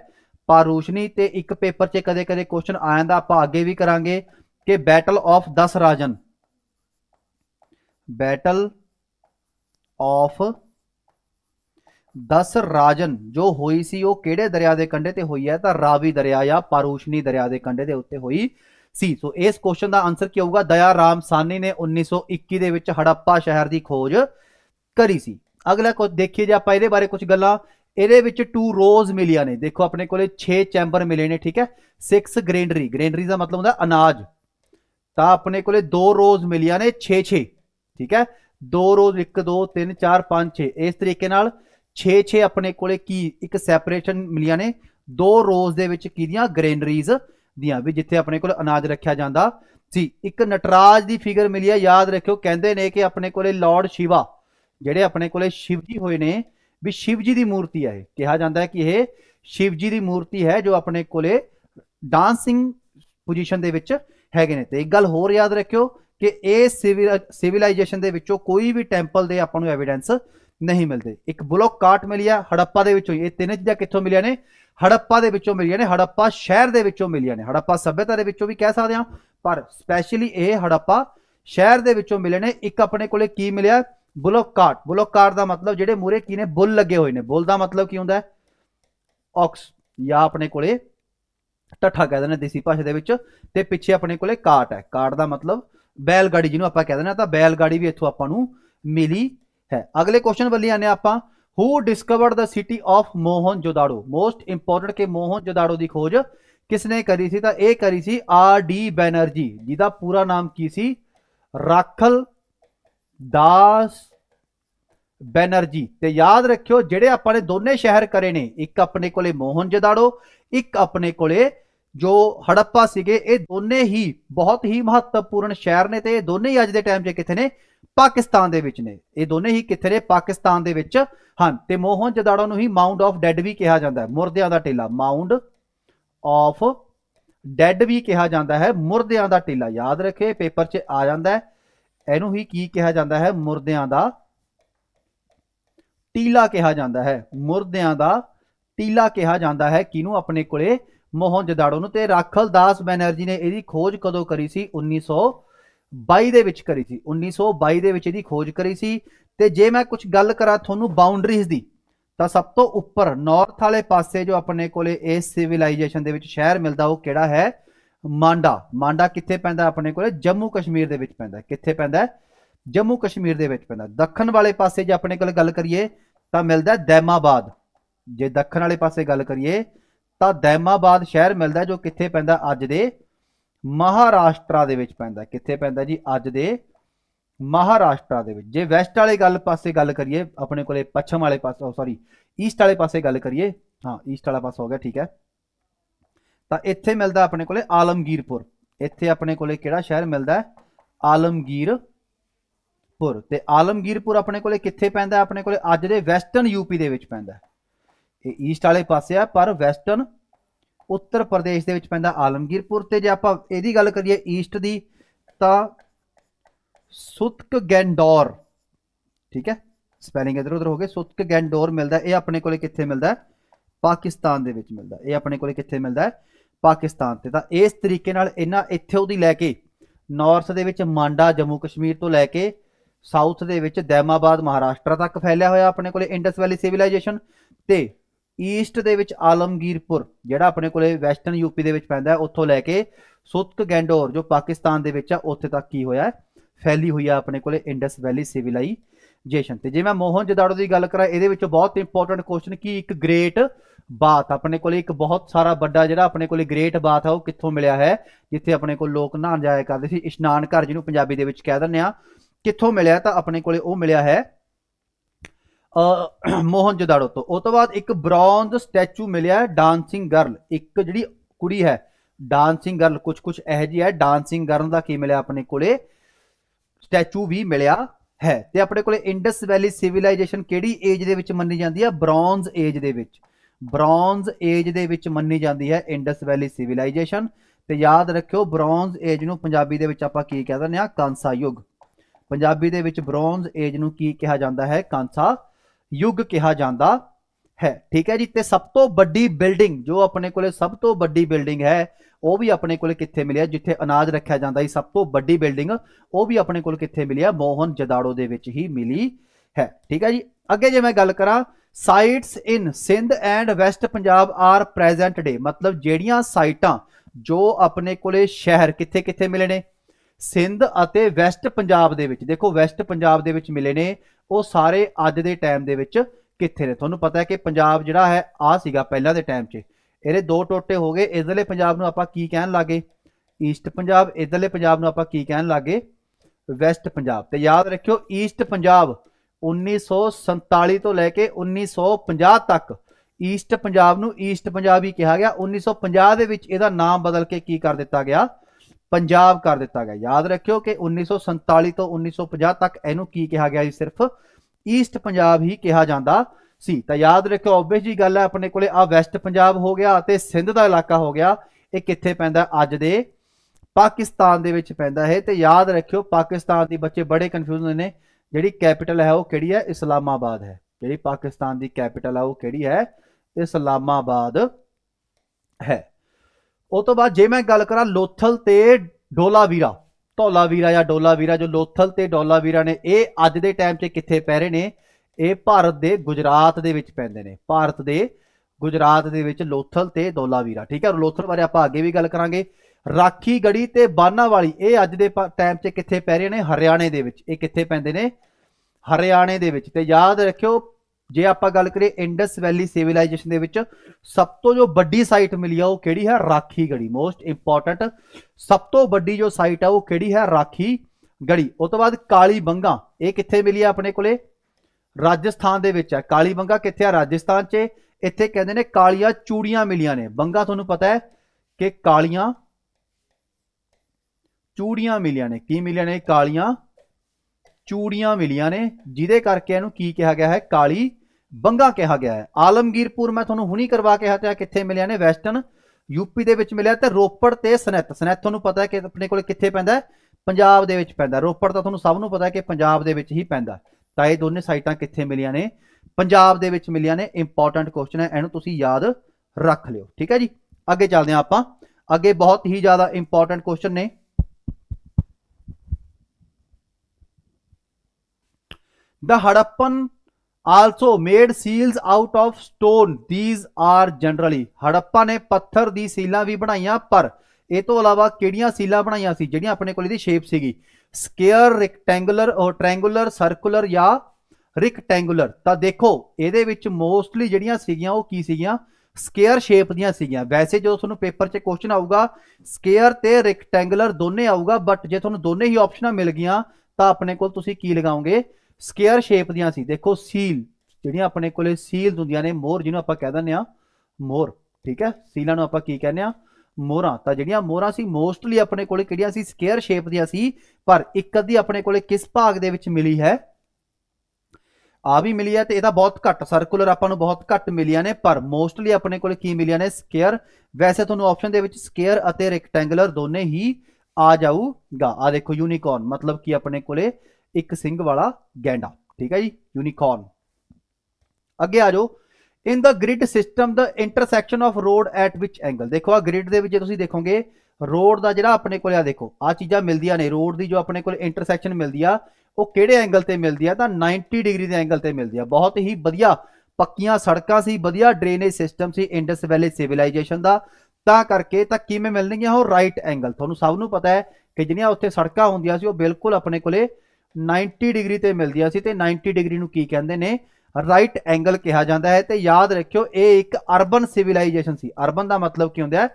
ਪਾਰੂਸ਼ਨੀ ਤੇ ਇੱਕ ਪੇਪਰ 'ਚ ਕਦੇ-ਕਦੇ ਕੁਐਸਚਨ ਆ ਜਾਂਦਾ, ਆਪਾਂ ਅੱਗੇ ਵੀ ਕਰਾਂਗੇ ਕਿ ਬੈਟਲ ਆਫ 10 ਰਾਜਨ। ਬੈਟਲ ਆਫ 10 ਰਾਜਨ ਜੋ ਹੋਈ ਸੀ, ਉਹ ਕਿਹੜੇ ਦਰਿਆ ਦੇ ਕੰਢੇ ਤੇ ਹੋਈ ਹੈ? ਤਾਂ ਰਾਵੀ ਦਰਿਆ ਜਾਂ ਪਾਰੂਸ਼ਨੀ ਦਰਿਆ ਦੇ ਕੰਢੇ ਦੇ ਉੱਤੇ ਹੋਈ ਸੀ। ਸੋ ਇਸ ਕੁਐਸਚਨ ਦਾ ਆਨਸਰ ਕੀ ਹੋਊਗਾ? ਦਇਆ ਰਾਮ ਸਾਨੀ ਨੇ 1921 ਦੇ ਵਿੱਚ ਹੜੱਪਾ ਸ਼ਹਿਰ ਦੀ ਖੋਜ ਕਰੀ ਸੀ। ਅਗਲਾ ਕੁਝ ਦੇਖੀਏ ਜੇ ਆਪਾਂ ਇਹਦੇ ਬਾਰੇ ਕੁਝ ਗੱਲਾਂ। ਇਹਦੇ ਵਿੱਚ ਟੂ ਰੋਜ਼ ਮਿਲੀਆਂ ਨੇ। ਦੇਖੋ, ਆਪਣੇ ਕੋਲੇ 6 ਚੈਂਬਰ ਮਿਲੇ ਨੇ, ਠੀਕ ਹੈ? 6 ਗ੍ਰੇਨਰੀ ਗ੍ਰੇਨਰੀ ਦਾ ਮਤਲਬ ਹੁੰਦਾ ਅਨਾਜ। ਤਾਂ ਆਪਣੇ ਕੋਲੇ ਦੋ ਰੋਜ਼ ਮਿਲੀਆਂ ਨੇ 6 6 ਠੀਕ ਹੈ? ਦੋ ਰੋਜ਼ 1 2 3 4 5 6 ਇਸ ਤਰੀਕੇ ਨਾਲ 6 6 ਆਪਣੇ ਕੋਲੇ ਕੀ, ਇੱਕ ਸੈਪਰੇਸ਼ਨ ਮਿਲੀਆਂ ਨੇ, ਦੋ ਰੋਜ਼ ਦੇ ਵਿੱਚ ਕਿਹਦੀਆਂ ਗ੍ਰੇਨਰੀਜ਼ ਦੀਆਂ, ਵੀ ਜਿੱਥੇ ਆਪਣੇ ਕੋਲ ਅਨਾਜ ਰੱਖਿਆ ਜਾਂਦਾ। ਸੀ, ਇੱਕ ਨਟਰਾਜ ਦੀ ਫਿਗਰ ਮਿਲੀ ਹੈ, ਯਾਦ ਰੱਖਿਓ, ਕਹਿੰਦੇ ਨੇ ਕਿ ਆਪਣੇ ਕੋਲੇ ਲਾਰਡ ਸ਼ਿਵਾ ਜਿਹੜੇ ਆਪਣੇ ਕੋਲੇ ਸ਼ਿਵ ਜੀ ਹੋਏ ਨੇ, ਵੀ ਸ਼ਿਵ ਜੀ ਦੀ ਮੂਰਤੀ ਹੈ ਇਹ। ਕਿਹਾ ਜਾਂਦਾ ਹੈ ਕਿ ਇਹ ਸ਼ਿਵ ਜੀ ਦੀ ਮੂਰਤੀ ਹੈ, ਜੋ ਆਪਣੇ ਕੋਲੇ ਡਾਂਸਿੰਗ ਪੋਜੀਸ਼ਨ ਦੇ ਵਿੱਚ ਹੈਗੇ ਨੇ। ਤੇ ਇੱਕ ਗੱਲ ਹੋਰ ਯਾਦ ਰੱਖਿਓ ਕਿ ਇਹ ਸਿਵਲਾਈਜੇਸ਼ਨ ਦੇ ਵਿੱਚੋਂ ਕੋਈ ਵੀ ਟੈਂਪਲ ਦੇ ਆਪਾਂ ਨੂੰ ਐਵੀਡੈਂਸ ਨਹੀਂ ਮਿਲਦੇ। ਇੱਕ ਬਲੌਕ ਕਾਟ ਮਿਲਿਆ ਹੜੱਪਾ ਦੇ ਵਿੱਚੋਂ ਇਹ ਤਿੰਨ ਚੀਜ਼ਾਂ ਕਿੱਥੋਂ ਮਿਲੀਆਂ ਨੇ? ਹੜੱਪਾ ਦੇ ਵਿੱਚੋਂ ਮਿਲੀਆਂ ਨੇ, ਹੜੱਪਾ ਸ਼ਹਿਰ ਦੇ ਵਿੱਚੋਂ ਮਿਲੀਆਂ ਨੇ। ਹੜੱਪਾ ਸਭਿਅਤਾ ਦੇ ਵਿੱਚੋਂ ਵੀ ਕਹਿ ਸਕਦੇ ਹਾਂ, ਪਰ ਸਪੈਸ਼ਲੀ ਇਹ ਹੜੱਪਾ ਸ਼ਹਿਰ ਦੇ ਵਿੱਚੋਂ ਮਿਲੇ ਨੇ। ਇੱਕ ਆਪਣੇ ਕੋਲੇ ਕੀ ਮਿਲਿਆ? ਬੁਲਕ ਕਾਰਟ ਬੁਲਕ ਕਾਰਟ ਦਾ ਮਤਲਬ ਜਿਹੜੇ ਮੂਰੇ ਕੀ ਨੇ? ਬੁੱਲ ਲੱਗੇ ਹੋਏ ਨੇ। ਬੁੱਲ ਦਾ ਮਤਲਬ ਕੀ ਹੁੰਦਾ ਹੈ? ਆਕਸ ਜਾਂ ਆਪਣੇ ਕੋਲੇ ਟੱਠਾ ਕਹਿੰਦੇ ਨੇ ਦੇਸੀ ਭਾਸ਼ਾ ਦੇ ਵਿੱਚ ਤੇ ਪਿੱਛੇ ਆਪਣੇ ਕੋਲੇ ਕਾਟ ਹੈ। ਕਾਟ ਦਾ ਮਤਲਬ ਬੈਲ ਗਾੜੀ ਜਿਹਨੂੰ ਆਪਾਂ ਕਹਿੰਦੇ ਨੇ ਤਾਂ ਬੈਲ ਗਾੜੀ ਵੀ ਇੱਥੋਂ ਆਪਾਂ ਨੂੰ ਮਿਲੀ ਹੈ। ਅਗਲੇ ਕੁਐਸਚਨ ਵੱਲੀ ਆਨੇ ਆਪਾਂ। Who discovered the city of Mohenjodaro most important ਕਿ ਮੋਹਨ ਜੋਦਾੜੋ ਦੀ ਖੋਜ ਕਿਸਨੇ ਕਰੀ ਸੀ? ਤਾਂ ਇਹ ਕਰੀ ਸੀ ਆਰ ਡੀ ਬੈਨਰਜੀ ਜਿਹਦਾ ਪੂਰਾ ਨਾਮ ਕੀ ਸੀ? ਰਾਖਲ ਦਾਸ ਬੈਨਰਜੀ। ਤੇ ਯਾਦ ਰੱਖਿਓ, ਜਿਹੜੇ ਆਪਾਂ ਨੇ ਦੋਨੇ ਸ਼ਹਿਰ ਕਰੇ ਨੇ, ਇੱਕ ਆਪਣੇ ਕੋਲੇ ਮੋਹਨ ਜਦਾੜੋ, ਇੱਕ ਆਪਣੇ ਕੋਲੇ ਜੋ ਹੜੱਪਾ ਸੀਗੇ, ਇਹ ਦੋਨੇ ਹੀ ਬਹੁਤ ਹੀ ਮਹੱਤਵਪੂਰਨ ਸ਼ਹਿਰ ਨੇ ਤੇ ਇਹ ਦੋਨੇ ਹੀ ਅੱਜ ਦੇ ਟਾਈਮ 'ਚ ਕਿੱਥੇ ਨੇ? ਪਾਕਿਸਤਾਨ ਦੇ ਵਿੱਚ ਨੇ। ਇਹ ਦੋਨੇ ਹੀ ਕਿੱਥੇ ਨੇ? ਪਾਕਿਸਤਾਨ ਦੇ ਵਿੱਚ ਹਨ। ਤੇ ਮੋਹਨ ਜਦਾੜੋ ਨੂੰ ਹੀ ਮਾਉਂਡ ਆਫ ਡੈਡ ਵੀ ਕਿਹਾ ਜਾਂਦਾ ਹੈ। ਮੁਰਦਿਆਂ ਦਾ ਟਿੱਲਾ। ਮਾਉਂਡ ਆਫ ਡੈਡ ਵੀ ਕਿਹਾ ਜਾਂਦਾ ਹੈ। ਮੁਰਦਿਆਂ ਦਾ ਟਿੱਲਾ। ਯਾਦ ਰੱਖੇ, ਪੇਪਰ 'ਚ ਆ ਜਾਂਦਾ ਹੈ। ਇਹਨੂੰ ਹੀ ਕੀ ਕਿਹਾ ਜਾਂਦਾ ਹੈ? ਮੁਰਦਿਆਂ ਦਾ ਟੀਲਾ ਕਿਹਾ ਜਾਂਦਾ ਹੈ। ਮੁਰਦਿਆਂ ਦਾ ਟੀਲਾ ਕਿਹਾ ਜਾਂਦਾ ਹੈ। ਕਿਹਨੂੰ? ਆਪਣੇ ਕੋਲੇ ਮੋਹਨ ਜਦਾੜੋ ਨੂੰ। ਤੇ ਰਾਖਲ ਦਾਸ ਬੈਨਰਜੀ ਨੇ ਇਹਦੀ ਖੋਜ ਕਦੋਂ ਕਰੀ ਸੀ 1922 ਦੇ ਵਿੱਚ ਕਰੀ ਸੀ 1922 ਦੇ ਵਿੱਚ ਇਹਦੀ ਖੋਜ ਕਰੀ ਸੀ ਤੇ ਜੇ ਮੈਂ ਕੁਝ ਗੱਲ ਕਰਾਂ ਤੁਹਾਨੂੰ ਬਾਉਂਡਰੀਜ਼ ਦੀ, ਤਾਂ ਸਭ ਤੋਂ ਉੱਪਰ ਨਾਰਥ ਵਾਲੇ ਪਾਸੇ ਜੋ ਆਪਣੇ ਕੋਲੇ ਇਸ ਸਿਵਲਾਈਜੇਸ਼ਨ ਦੇ ਵਿੱਚ ਸ਼ਹਿਰ ਮਿਲਦਾ ਉਹ ਕਿਹੜਾ ਹੈ? ਮਾਂਡਾ ਮਾਂਡਾ ਕਿੱਥੇ ਪੈਂਦਾ ਆਪਣੇ ਕੋਲੇ? ਜੰਮੂ ਕਸ਼ਮੀਰ ਦੇ ਵਿੱਚ ਪੈਂਦਾ, ਕਿੱਥੇ ਪੈਂਦਾ? ਜੰਮੂ ਕਸ਼ਮੀਰ ਦੇ ਵਿੱਚ ਪੈਂਦਾ। ਦੱਖਣ ਵਾਲੇ ਪਾਸੇ ਜੇ ਆਪਣੇ ਕੋਲ ਗੱਲ ਕਰੀਏ, ਤਾਂ ਮਿਲਦਾ ਹੈ ਦੈਮਾਬਾਦ ਜੇ ਦੱਖਣ ਵਾਲੇ ਪਾਸੇ ਗੱਲ ਕਰੀਏ, ਤਾਂ ਦੈਮਾਬਾਦ ਸ਼ਹਿਰ ਮਿਲਦਾ ਜੋ ਕਿੱਥੇ ਪੈਂਦਾ ਅੱਜ ਦੇ ਮਹਾਰਾਸ਼ਟਰਾ ਦੇ ਵਿੱਚ ਪੈਂਦਾ ਕਿੱਥੇ ਪੈਂਦਾ ਜੀ? ਅੱਜ ਦੇ ਮਹਾਰਾਸ਼ਟਰ ਦੇ ਵਿੱਚ। ਜੇ ਵੈਸਟ ਵਾਲੇ ਗੱਲ ਪਾਸੇ ਗੱਲ ਕਰੀਏ, ਆਪਣੇ ਕੋਲੇ ਪੱਛਮ ਵਾਲੇ ਪਾਸੇ ਸੌਰੀ ਈਸਟ ਵਾਲੇ ਪਾਸੇ ਗੱਲ ਕਰੀਏ, ਹਾਂ ਈਸਟ ਵਾਲਾ ਪਾਸਾ ਹੋ ਗਿਆ, ਠੀਕ ਹੈ। ਤਾਂ ਇੱਥੇ ਮਿਲਦਾ ਆਪਣੇ ਕੋਲੇ ਆਲਮਗੀਰਪੁਰ। ਇੱਥੇ ਆਪਣੇ ਕੋਲੇ ਕਿਹੜਾ ਸ਼ਹਿਰ ਮਿਲਦਾ ਹੈ? ਆਲਮਗੀਰਪੁਰ। ਤੇ ਆਲਮਗੀਰਪੁਰ ਆਪਣੇ ਕੋਲੇ ਕਿੱਥੇ ਪੈਂਦਾ ਆਪਣੇ ਕੋਲੇ ਅੱਜ ਦੇ ਵੈਸਟਰਨ ਯੂਪੀ ਦੇ ਵਿੱਚ ਪੈਂਦਾ ਇਹ ਈਸਟ ਵਾਲੇ ਪਾਸੇ ਆ ਪਰ ਵੈਸਟਰਨ ਉੱਤਰ ਪ੍ਰਦੇਸ਼ ਦੇ ਵਿੱਚ ਪੈਂਦਾ ਆਲਮਗੀਰਪੁਰ ਤੇ ਜੇ ਆਪਾਂ ਇਹਦੀ ਗੱਲ ਕਰੀਏ ਈਸਟ ਦੀ, ਤਾਂ ਸੁਤਕ ਗੈਂਡੌਰ ਠੀਕ ਹੈ? ਸਪੈਲਿੰਗ ਇਧਰ ਉਧਰ ਹੋ ਗਏ ਸੁਤਕ ਗੈਂਡੌਰ ਮਿਲਦਾ ਇਹ ਆਪਣੇ ਕੋਲੇ ਕਿੱਥੇ ਮਿਲਦਾ ਪਾਕਿਸਤਾਨ ਦੇ ਵਿੱਚ ਮਿਲਦਾ ਇਹ ਆਪਣੇ ਕੋਲੇ ਕਿੱਥੇ ਮਿਲਦਾ ਪਾਕਿਸਤਾਨ ਤੇ। ਤਾਂ ਇਸ ਤਰੀਕੇ ਨਾਲ ਇਹਨਾਂ ਇੱਥੇ ਉਹਦੀ ਲੈ ਕੇ ਨਾਰਥ ਦੇ ਵਿੱਚ ਮਾਂਡਾ, ਜੰਮੂ ਕਸ਼ਮੀਰ ਤੋਂ ਲੈ ਕੇ ਸਾਊਥ ਦੇ ਵਿੱਚ ਦੈਮਾਬਾਦ ਮਹਾਰਾਸ਼ਟਰ ਤੱਕ ਫੈਲਿਆ ਹੋਇਆ ਆਪਣੇ ਕੋਲੇ ਇੰਡਸ ਵੈਲੀ ਸਿਵਲਾਈਜੇਸ਼ਨ ਤੇ। ਈਸਟ ਦੇ ਵਿੱਚ ਆਲਮਗੀਰਪੁਰ, ਜਿਹੜਾ ਆਪਣੇ ਕੋਲੇ ਵੈਸਟਰਨ ਯੂਪੀ ਦੇ ਵਿੱਚ ਪੈਂਦਾ ਹੈ, ਉੱਥੋਂ ਲੈ ਕੇ ਸੁਤਕ ਗੈਂਡੋਰ ਜੋ ਪਾਕਿਸਤਾਨ ਦੇ ਵਿੱਚ ਆ, ਉੱਥੇ ਤੱਕ ਕੀ ਹੋਇਆ ਫੈਲੀ ਹੋਈ ਆ ਆਪਣੇ ਕੋਲੇ ਇੰਡਸ ਵੈਲੀ ਸਿਵਲਾਈਜੇਸ਼ਨ ਤੇ ਜੇ ਮੈਂ ਮੋਹਨ ਜਦਾੜੋ ਦੀ ਗੱਲ ਕਰਾਂ, ਇਹਦੇ ਵਿੱਚ ਬਹੁਤ ਇੰਪੋਰਟੈਂਟ ਕੁਐਸਚਨ ਕੀ ਇੱਕ ਗ੍ਰੇਟ ਬਾਥ ਆਪਣੇ ਕੋਲੇ, ਇੱਕ ਬਹੁਤ ਸਾਰਾ ਵੱਡਾ ਜਿਹੜਾ ਆਪਣੇ ਕੋਲੇ ਗ੍ਰੇਟ ਬਾਤ ਆ, ਉਹ ਕਿੱਥੋਂ ਮਿਲਿਆ ਹੈ? ਜਿੱਥੇ ਆਪਣੇ ਕੋਲ ਲੋਕ ਨਹਾਉਣ ਜਾਇਆ ਕਰਦੇ ਸੀ, ਇਸ਼ਨਾਨ ਘਰ ਜਿਹਨੂੰ ਪੰਜਾਬੀ ਦੇ ਵਿੱਚ ਕਹਿ ਦਿੰਦੇ ਆ, ਕਿੱਥੋਂ ਮਿਲਿਆ ਤਾਂ ਆਪਣੇ ਕੋਲੇ ਉਹ ਮਿਲਿਆ ਹੈ? ਮੋਹਨ ਮੋਹਨਜਦਾੜੋ ਤੋਂ। ਉਹ ਤੋਂ ਬਾਅਦ ਇੱਕ ਬ੍ਰੌਂਜ਼ ਸਟੈਚੂ ਮਿਲਿਆ ਡਾਂਸਿੰਗ ਗਰਲ। ਇੱਕ ਜਿਹੜੀ ਕੁੜੀ ਹੈ, ਡਾਂਸਿੰਗ ਗਰਲ ਕੁਝ ਕੁਝ ਇਹੋ ਜਿਹੀ ਹੈ, ਡਾਂਸਿੰਗ ਗਰਲ ਦਾ ਕੀ ਮਿਲਿਆ ਆਪਣੇ ਕੋਲੇ? ਸਟੈਚੂ ਵੀ ਮਿਲਿਆ ਹੈ। ਤੇ ਆਪਣੇ ਕੋਲੇ ਇੰਡਸ ਵੈਲੀ ਸਿਵਲਾਈਜੇਸ਼ਨ ਕਿਹੜੀ ਏਜ ਦੇ ਵਿੱਚ ਮੰਨੀ ਜਾਂਦੀ ਹੈ? ਬ੍ਰੌਂਜ਼ ਏਜ ਦੇ ਵਿੱਚ। ਬ੍ਰੌਂਜ਼ ਏਜ ਦੇ ਵਿੱਚ ਮੰਨੀ ਜਾਂਦੀ ਹੈ ਇੰਡਸ ਵੈਲੀ ਸਿਵਲਾਈਜੇਸ਼ਨ। ਤੇ ਯਾਦ ਰੱਖਿਓ, ਬ੍ਰੌਂਜ਼ ਏਜ ਨੂੰ ਪੰਜਾਬੀ ਦੇ ਵਿੱਚ ਆਪਾਂ ਕੀ ਕਹਿ ਦਿੰਦੇ ਆ ਕਾਂਸਾ ਯੁੱਗ। ਪੰਜਾਬੀ ਦੇ ਵਿੱਚ ਬ੍ਰੌਂਜ਼ ਏਜ ਨੂੰ ਕੀ ਕਿਹਾ ਜਾਂਦਾ ਹੈ? ਕਾਂਸਾ ਯੁੱਗ ਕਿਹਾ ਜਾਂਦਾ ਹੈ। ਠੀਕ ਹੈ ਜੀ? ਤੇ ਸਭ ਤੋਂ ਵੱਡੀ ਬਿਲਡਿੰਗ ਜੋ ਆਪਣੇ ਕੋਲੇ ਸਭ ਤੋਂ ਵੱਡੀ ਬਿਲਡਿੰਗ ਹੈ, ਉਹ ਵੀ ਆਪਣੇ ਕੋਲੇ ਕਿੱਥੇ ਮਿਲਿਆ? ਜਿੱਥੇ ਅਨਾਜ ਰੱਖਿਆ ਜਾਂਦਾ ਸੀ, ਸਭ ਤੋਂ ਵੱਡੀ ਬਿਲਡਿੰਗ ਉਹ ਵੀ ਆਪਣੇ ਕੋਲ ਕਿੱਥੇ ਮਿਲਿਆ? ਮੋਹਨ ਜਦਾੜੋ ਦੇ ਵਿੱਚ ਹੀ ਮਿਲੀ ਹੈ। ਠੀਕ ਹੈ ਜੀ? ਅੱਗੇ ਜੇ ਮੈਂ ਗੱਲ ਕਰਾਂ sites in Sindh and West Punjab are present day ਮਤਲਬ ਜਿਹੜੀਆਂ ਸਾਈਟਾਂ ਜੋ ਆਪਣੇ ਕੋਲੇ ਸ਼ਹਿਰ ਕਿੱਥੇ ਕਿੱਥੇ ਮਿਲੇ ਨੇ? ਸਿੰਧ ਅਤੇ ਵੈਸਟ ਪੰਜਾਬ ਦੇ ਵਿੱਚ। ਦੇਖੋ ਵੈਸਟ ਪੰਜਾਬ ਦੇ ਵਿੱਚ ਮਿਲੇ ਨੇ ਉਹ ਸਾਰੇ ਅੱਜ ਦੇ ਟਾਈਮ ਦੇ ਵਿੱਚ ਕਿੱਥੇ ਨੇ? ਤੁਹਾਨੂੰ ਪਤਾ ਹੈ ਕਿ ਪੰਜਾਬ ਜਿਹੜਾ ਹੈ ਆ ਸੀਗਾ ਪਹਿਲਾਂ ਦੇ ਟਾਈਮ 'ਚ। ਇਹਦੇ ਦੋ ਟੋਟੇ ਹੋ ਗਏ। ਇਧਰਲੇ ਪੰਜਾਬ ਨੂੰ ਆਪਾਂ ਕੀ ਕਹਿਣ ਲੱਗੇ? ਈਸਟ ਪੰਜਾਬ, ਇਧਰਲੇ ਪੰਜਾਬ ਨੂੰ ਆਪਾਂ ਕੀ ਕਹਿਣ ਲੱਗੇ? ਵੈਸਟ ਪੰਜਾਬ। ਤੇ ਯਾਦ ਰੱਖਿਓ ਈਸਟ ਪੰਜਾਬ 1947 ਤੋਂ ਲੈ ਕੇ 1950 ਤੱਕ। ਈਸਟ ਪੰਜਾਬ ਨੂੰ ਈਸਟ ਪੰਜਾਬ ਹੀ ਕਿਹਾ ਗਿਆ। 1950 ਦੇ ਵਿੱਚ ਇਹਦਾ ਨਾਮ ਬਦਲ ਕੇ ਕੀ ਕਰ ਦਿੱਤਾ ਗਿਆ? ਪੰਜਾਬ ਕਰ ਦਿੱਤਾ ਗਿਆ। ਯਾਦ ਰੱਖਿਓ ਕਿ 1947 ਤੋਂ 1950 ਤੱਕ ਇਹਨੂੰ ਕੀ ਕਿਹਾ ਗਿਆ ਸੀ? ਸਿਰਫ ਈਸਟ ਪੰਜਾਬ ਹੀ ਕਿਹਾ ਜਾਂਦਾ ਸੀ। ਤਾਂ ਯਾਦ ਰੱਖਿਓ ਓਬਵੀਅਸ ਜੀ ਗੱਲ ਹੈ, ਆਪਣੇ ਕੋਲੇ ਆ ਵੈਸਟ ਪੰਜਾਬ ਹੋ ਗਿਆ ਅਤੇ ਸਿੰਧ ਦਾ ਇਲਾਕਾ ਹੋ ਗਿਆ। ਇਹ ਕਿੱਥੇ ਪੈਂਦਾ? ਅੱਜ ਦੇ ਪਾਕਿਸਤਾਨ ਦੇ ਵਿੱਚ ਪੈਂਦਾ ਹੈ ਤੇ ਯਾਦ ਰੱਖਿਓ, ਪਾਕਿਸਤਾਨ ਦੀ ਬੱਚੇ ਬੜੇ ਕਨਫਿਊਜ਼ ਹੁੰਦੇ ਨੇ। ਜਿਹੜੀ ਕੈਪੀਟਲ ਹੈ ਉਹ ਕਿਹੜੀ ਹੈ? ਇਸਲਾਮਾਬਾਦ ਹੈ। ਜਿਹੜੀ ਪਾਕਿਸਤਾਨ ਦੀ ਕੈਪੀਟਲ ਹੈ ਉਹ ਕਿਹੜੀ ਹੈ? ਇਸਲਾਮਾਬਾਦ ਹੈ। ਉਹ ਤੋਂ ਬਾਅਦ ਜੇ ਮੈਂ ਗੱਲ ਕਰਾਂ ਲੋਥਲ ਤੇ ਡੋਲਾ ਵੀਰਾ ਡੋਲਾਵੀਰਾ, ਧੌਲਾਵੀਰਾ ਜਾਂ ਡੋਲਾ ਵੀਰਾ ਜੋ ਲੋਥਲ ਤੇ ਡੋਲਾਵੀਰਾ ਨੇ, ਇਹ ਅੱਜ ਦੇ ਟਾਈਮ 'ਚ ਕਿੱਥੇ ਪੈ ਰਹੇ ਨੇ? ਇਹ ਭਾਰਤ ਦੇ ਗੁਜਰਾਤ ਦੇ ਵਿੱਚ ਪੈਂਦੇ ਨੇ। ਭਾਰਤ ਦੇ ਗੁਜਰਾਤ ਦੇ ਵਿੱਚ ਲੋਥਲ ਤੇ ਡੋਲਾਵੀਰਾ, ਠੀਕ ਹੈ? ਲੋਥਲ ਬਾਰੇ ਆਪਾਂ ਅੱਗੇ ਵੀ ਗੱਲ ਕਰਾਂਗੇ। ਰਾਖੀ ਗੜੀ ਤੇ ਬਾਨਾ ਵਾਲੀ ਇਹ ਅੱਜ ਦੇ ਟਾਈਮ 'ਚ ਕਿੱਥੇ ਪੈ ਰਹੇ ਨੇ? ਹਰਿਆਣੇ ਦੇ ਵਿੱਚ। ਇਹ ਕਿੱਥੇ ਪੈਂਦੇ ਨੇ? ਹਰਿਆਣੇ ਦੇ ਵਿੱਚ। ਤੇ ਯਾਦ ਰੱਖਿਓ ਜੇ ਆਪਾਂ ਗੱਲ ਕਰੀਏ ਇੰਡਸ ਵੈਲੀ ਸਿਵਲਾਈਜੇਸ਼ਨ ਦੇ ਵਿੱਚ, ਸਭ ਤੋਂ ਜੋ ਵੱਡੀ ਸਾਈਟ ਮਿਲੀ ਆ ਉਹ ਕਿਹੜੀ ਹੈ? ਰਾਖੀ ਗੜੀ। ਮੋਸਟ ਇੰਪੋਰਟੈਂਟ ਸਭ ਤੋਂ ਵੱਡੀ ਜੋ ਸਾਈਟ ਆ ਉਹ ਕਿਹੜੀ ਹੈ? ਰਾਖੀ ਗੜੀ। ਉਸ ਤੋਂ ਬਾਅਦ ਕਾਲੀ ਬੰਗਾ। ਇਹ ਕਿੱਥੇ ਮਿਲੀ ਆ ਆਪਣੇ ਕੋਲੇ? ਰਾਜਸਥਾਨ ਦੇ ਵਿੱਚ ਹੈ। ਕਾਲੀ ਬੰਗਾ ਕਿੱਥੇ ਆ? ਰਾਜਸਥਾਨ 'ਚ। ਇੱਥੇ ਕਹਿੰਦੇ ਨੇ ਕਾਲੀਆਂ ਚੂੜੀਆਂ ਮਿਲੀਆਂ ਨੇ। ਬੰਗਾ ਤੁਹਾਨੂੰ ਪਤਾ ਹੈ ਕਿ ਕਾਲੀਆਂ ਚੂੜੀਆਂ ਮਿਲੀਆਂ ਨੇ। ਕੀ ਮਿਲੀਆਂ ਨੇ? ਕਾਲੀਆਂ ਚੂੜੀਆਂ ਮਿਲੀਆਂ ਨੇ, ਜਿਹਦੇ ਕਰਕੇ ਇਹਨੂੰ ਕੀ ਕਿਹਾ ਗਿਆ ਹੈ? ਕਾਲੀ ਬੰਗਾ ਕਿਹਾ ਗਿਆ ਹੈ। ਆਲਮਗੀਰਪੁਰ ਮੈਂ ਤੁਹਾਨੂੰ ਹੁਣੀ ਕਰਵਾ ਕੇ ਹਟਿਆ ਕਿੱਥੇ ਮਿਲਿਆ ਨੇ? ਵੈਸਟਰਨ ਯੂਪੀ ਦੇ ਵਿੱਚ ਮਿਲਿਆ ਤੇ ਰੋਪੜ ਤੇ ਸਨੈਤ। ਸਨੈਤ ਤੁਹਾਨੂੰ ਪਤਾ ਹੈ ਕਿ ਆਪਣੇ ਕੋਲ ਕਿੱਥੇ ਪੈਂਦਾ ਪੰਜਾਬ ਦੇ ਵਿੱਚ ਪੈਂਦਾ ਰੋਪੜ ਤਾਂ ਤੁਹਾਨੂੰ ਸਭ ਨੂੰ ਪਤਾ ਹੈ ਕਿ ਪੰਜਾਬ ਦੇ ਵਿੱਚ ਹੀ ਪੈਂਦਾ ਤਾਂ ਇਹ ਦੋਨੇ ਸਾਈਟਾਂ ਕਿੱਥੇ ਮਿਲੀਆਂ ਨੇ? ਪੰਜਾਬ ਦੇ ਵਿੱਚ ਮਿਲੀਆਂ ਨੇ। ਇੰਪੋਰਟੈਂਟ ਕੁਐਸਚਨ ਹੈ, ਇਹਨੂੰ ਤੁਸੀਂ ਯਾਦ ਰੱਖ ਲਿਓ। ਠੀਕ ਹੈ ਜੀ? ਅੱਗੇ ਚੱਲਦੇ ਹਾਂ ਆਪਾਂ। ਅੱਗੇ ਬਹੁਤ ਹੀ ਜ਼ਿਆਦਾ ਇੰਪੋਰਟੈਂਟ ਕੁਐਸਚਨ ਨੇ। The Harappan also made seals out of stone. These are generally Harappa ਨੇ ਪੱਥਰ ਦੀ ਸੀਲਾਂ ਵੀ ਬਣਾਈਆਂ, ਪਰ ਇਹ ਤੋਂ ਇਲਾਵਾ ਕਿਹੜੀਆਂ ਸੀਲਾਂ ਬਣਾਈਆਂ ਸੀ? ਜਿਹੜੀਆਂ ਆਪਣੇ ਕੋਲ ਇਹਦੀ ਸ਼ੇਪ ਸੀਗੀ। Square rectangular or triangular circular ਜਾਂ ਰੈਕਟੈਂਗੂਲਰ ਤਾਂ ਦੇਖੋ, ਇਹਦੇ ਵਿੱਚ ਮੋਸਟਲੀ ਜਿਹੜੀਆਂ ਸੀਗੀਆਂ, ਉਹ ਕੀ ਸੀਗੀਆਂ? ਸਕੁਅਰ ਸ਼ੇਪ ਦੀਆਂ ਸੀਗੀਆਂ। ਵੈਸੇ ਜਦੋਂ ਤੁਹਾਨੂੰ ਪੇਪਰ 'ਚ ਕੁਐਸਚਨ ਆਊਗਾ ਸਕੁਅਰ ਤੇ ਰੈਕਟੈਂਗੂਲਰ ਦੋਨੇ ਆਊਗਾ ਬਟ ਜੇ ਤੁਹਾਨੂੰ ਦੋਨੇ ਹੀ ਆਪਸ਼ਨਾਂ ਮਿਲ ਗਈਆਂ, ਤਾਂ ਆਪਣੇ ਕੋਲ ਤੁਸੀਂ ਕੀ ਲਗਾਓਗੇ? ਸਕੁਅਰ ਸ਼ੇਪ ਦੀਆਂ ਸੀ। ਦੇਖੋ ਸੀਲ ਜਿਹੜੀਆਂ ਆਪਣੇ ਕੋਲੇ ਸੀਲ ਹੁੰਦੀਆਂ ਨੇ ਮੋਹਰ ਜਿਹਨੂੰ ਆਪਾਂ ਕਹਿ ਦਿੰਦੇ ਆ ਮੋਹਰ ਠੀਕ ਹੈ? ਸੀਲਾਂ ਨੂੰ ਆਪਾਂ ਕੀ ਕਹਿੰਦੇ ਆ ਮੋਹਰਾਂ ਤਾਂ ਜਿਹੜੀਆਂ ਮੋਹਰਾਂ ਸੀ ਮੋਸਟਲੀ ਆਪਣੇ ਕੋਲੇ ਕਿਹੜੀਆਂ ਸੀ? ਸਕੁਅਰ ਸ਼ੇਪ ਦੀਆਂ ਸੀ। ਪਰ ਇੱਕ ਅੱਧੀ ਆਪਣੇ ਕੋਲੇ ਕਿਸ ਭਾਗ ਦੇ ਵਿੱਚ ਮਿਲੀ ਹੈ? ਆ ਵੀ ਮਿਲੀ ਹੈ ਤੇ ਇਹਦਾ ਬਹੁਤ ਘੱਟ ਸਰਕੂਲਰ ਆਪਾਂ ਨੂੰ ਬਹੁਤ ਘੱਟ ਮਿਲੀਆਂ ਨੇ, ਪਰ ਮੋਸਟਲੀ ਆਪਣੇ ਕੋਲੇ ਕੀ ਮਿਲੀਆਂ ਨੇ? ਸਕੁਅਰ ਵੈਸੇ ਤੁਹਾਨੂੰ ਆਪਸ਼ਨ ਦੇ ਵਿੱਚ ਸਕੁਅਰ ਅਤੇ ਰੈਕਟੈਂਗੂਲਰ ਦੋਨੇ ਹੀ ਆ ਜਾਊਗਾ। ਆ ਦੇਖੋ ਯੂਨੀਕੌਰਨ ਮਤਲਬ ਕਿ ਆਪਣੇ ਕੋਲੇ ਇੱਕ ਸਿੰਘ ਵਾਲਾ ਗੈਂਡਾ। ਠੀਕ ਹੈ ਜੀ? ਯੂਨੀਕੌਰਨ ਅੱਗੇ ਆ ਜਾਓ। In the grid system the intersection of road at which angle ਦੇਖੋ ਆ ਗ੍ਰਿਡ ਦੇ ਵਿੱਚ ਜੇ ਤੁਸੀਂ ਦੇਖੋਗੇ ਰੋਡ ਦਾ ਜਿਹੜਾ ਆਪਣੇ ਕੋਲੇ ਆ, ਦੇਖੋ ਆ ਚੀਜ਼ਾਂ ਮਿਲਦੀਆਂ ਨੇ। ਰੋਡ ਦੀ ਜੋ ਆਪਣੇ ਕੋਲ ਇੰਟਰਸੈਕਸ਼ਨ ਮਿਲਦੀ ਆ, ਉਹ ਕਿਹੜੇ ਐਂਗਲ ਤੇ ਮਿਲਦੀ ਆ? ਤਾਂ 90 ਡਿਗਰੀ ਦੇ ਐਂਗਲ ਤੇ ਮਿਲਦੀ ਆ। ਬਹੁਤ ਹੀ ਵਧੀਆ ਪੱਕੀਆਂ ਸੜਕਾਂ ਸੀ, ਵਧੀਆ ਡਰੇਨੇਜ ਸਿਸਟਮ ਸੀ ਇੰਡਸ ਵੈਲੀ ਸਿਵਲਾਈਜੇਸ਼ਨ ਦਾ। ਤਾਂ ਕਰਕੇ ਤਾਂ ਕਿਵੇਂ ਮਿਲਣਗੀਆਂ ਉਹ ਰਾਈਟ ਐਂਗਲ ਤੁਹਾਨੂੰ ਸਭ ਨੂੰ ਪਤਾ ਹੈ ਕਿ ਜਿਹੜੀਆਂ ਉੱਥੇ ਸੜਕਾਂ ਹੁੰਦੀਆਂ ਸੀ, ਉਹ ਬਿਲਕੁਲ ਆਪਣੇ ਕੋਲੇ 90 ਡਿਗਰੀ ਤੇ ਮਿਲਦੀਆਂ ਸੀ ਤੇ 90 ਡਿਗਰੀ ਨੂੰ ਕੀ ਕਹਿੰਦੇ ਨੇ? ਰਾਈਟ ਐਂਗਲ ਕਿਹਾ ਜਾਂਦਾ ਹੈ ਤੇ ਯਾਦ ਰੱਖਿਓ, ਇਹ ਇੱਕ ਅਰਬਨ ਸਿਵਲਾਈਜੇਸ਼ਨ ਸੀ। ਅਰਬਨ ਦਾ ਮਤਲਬ ਕੀ ਹੁੰਦਾ ਹੈ?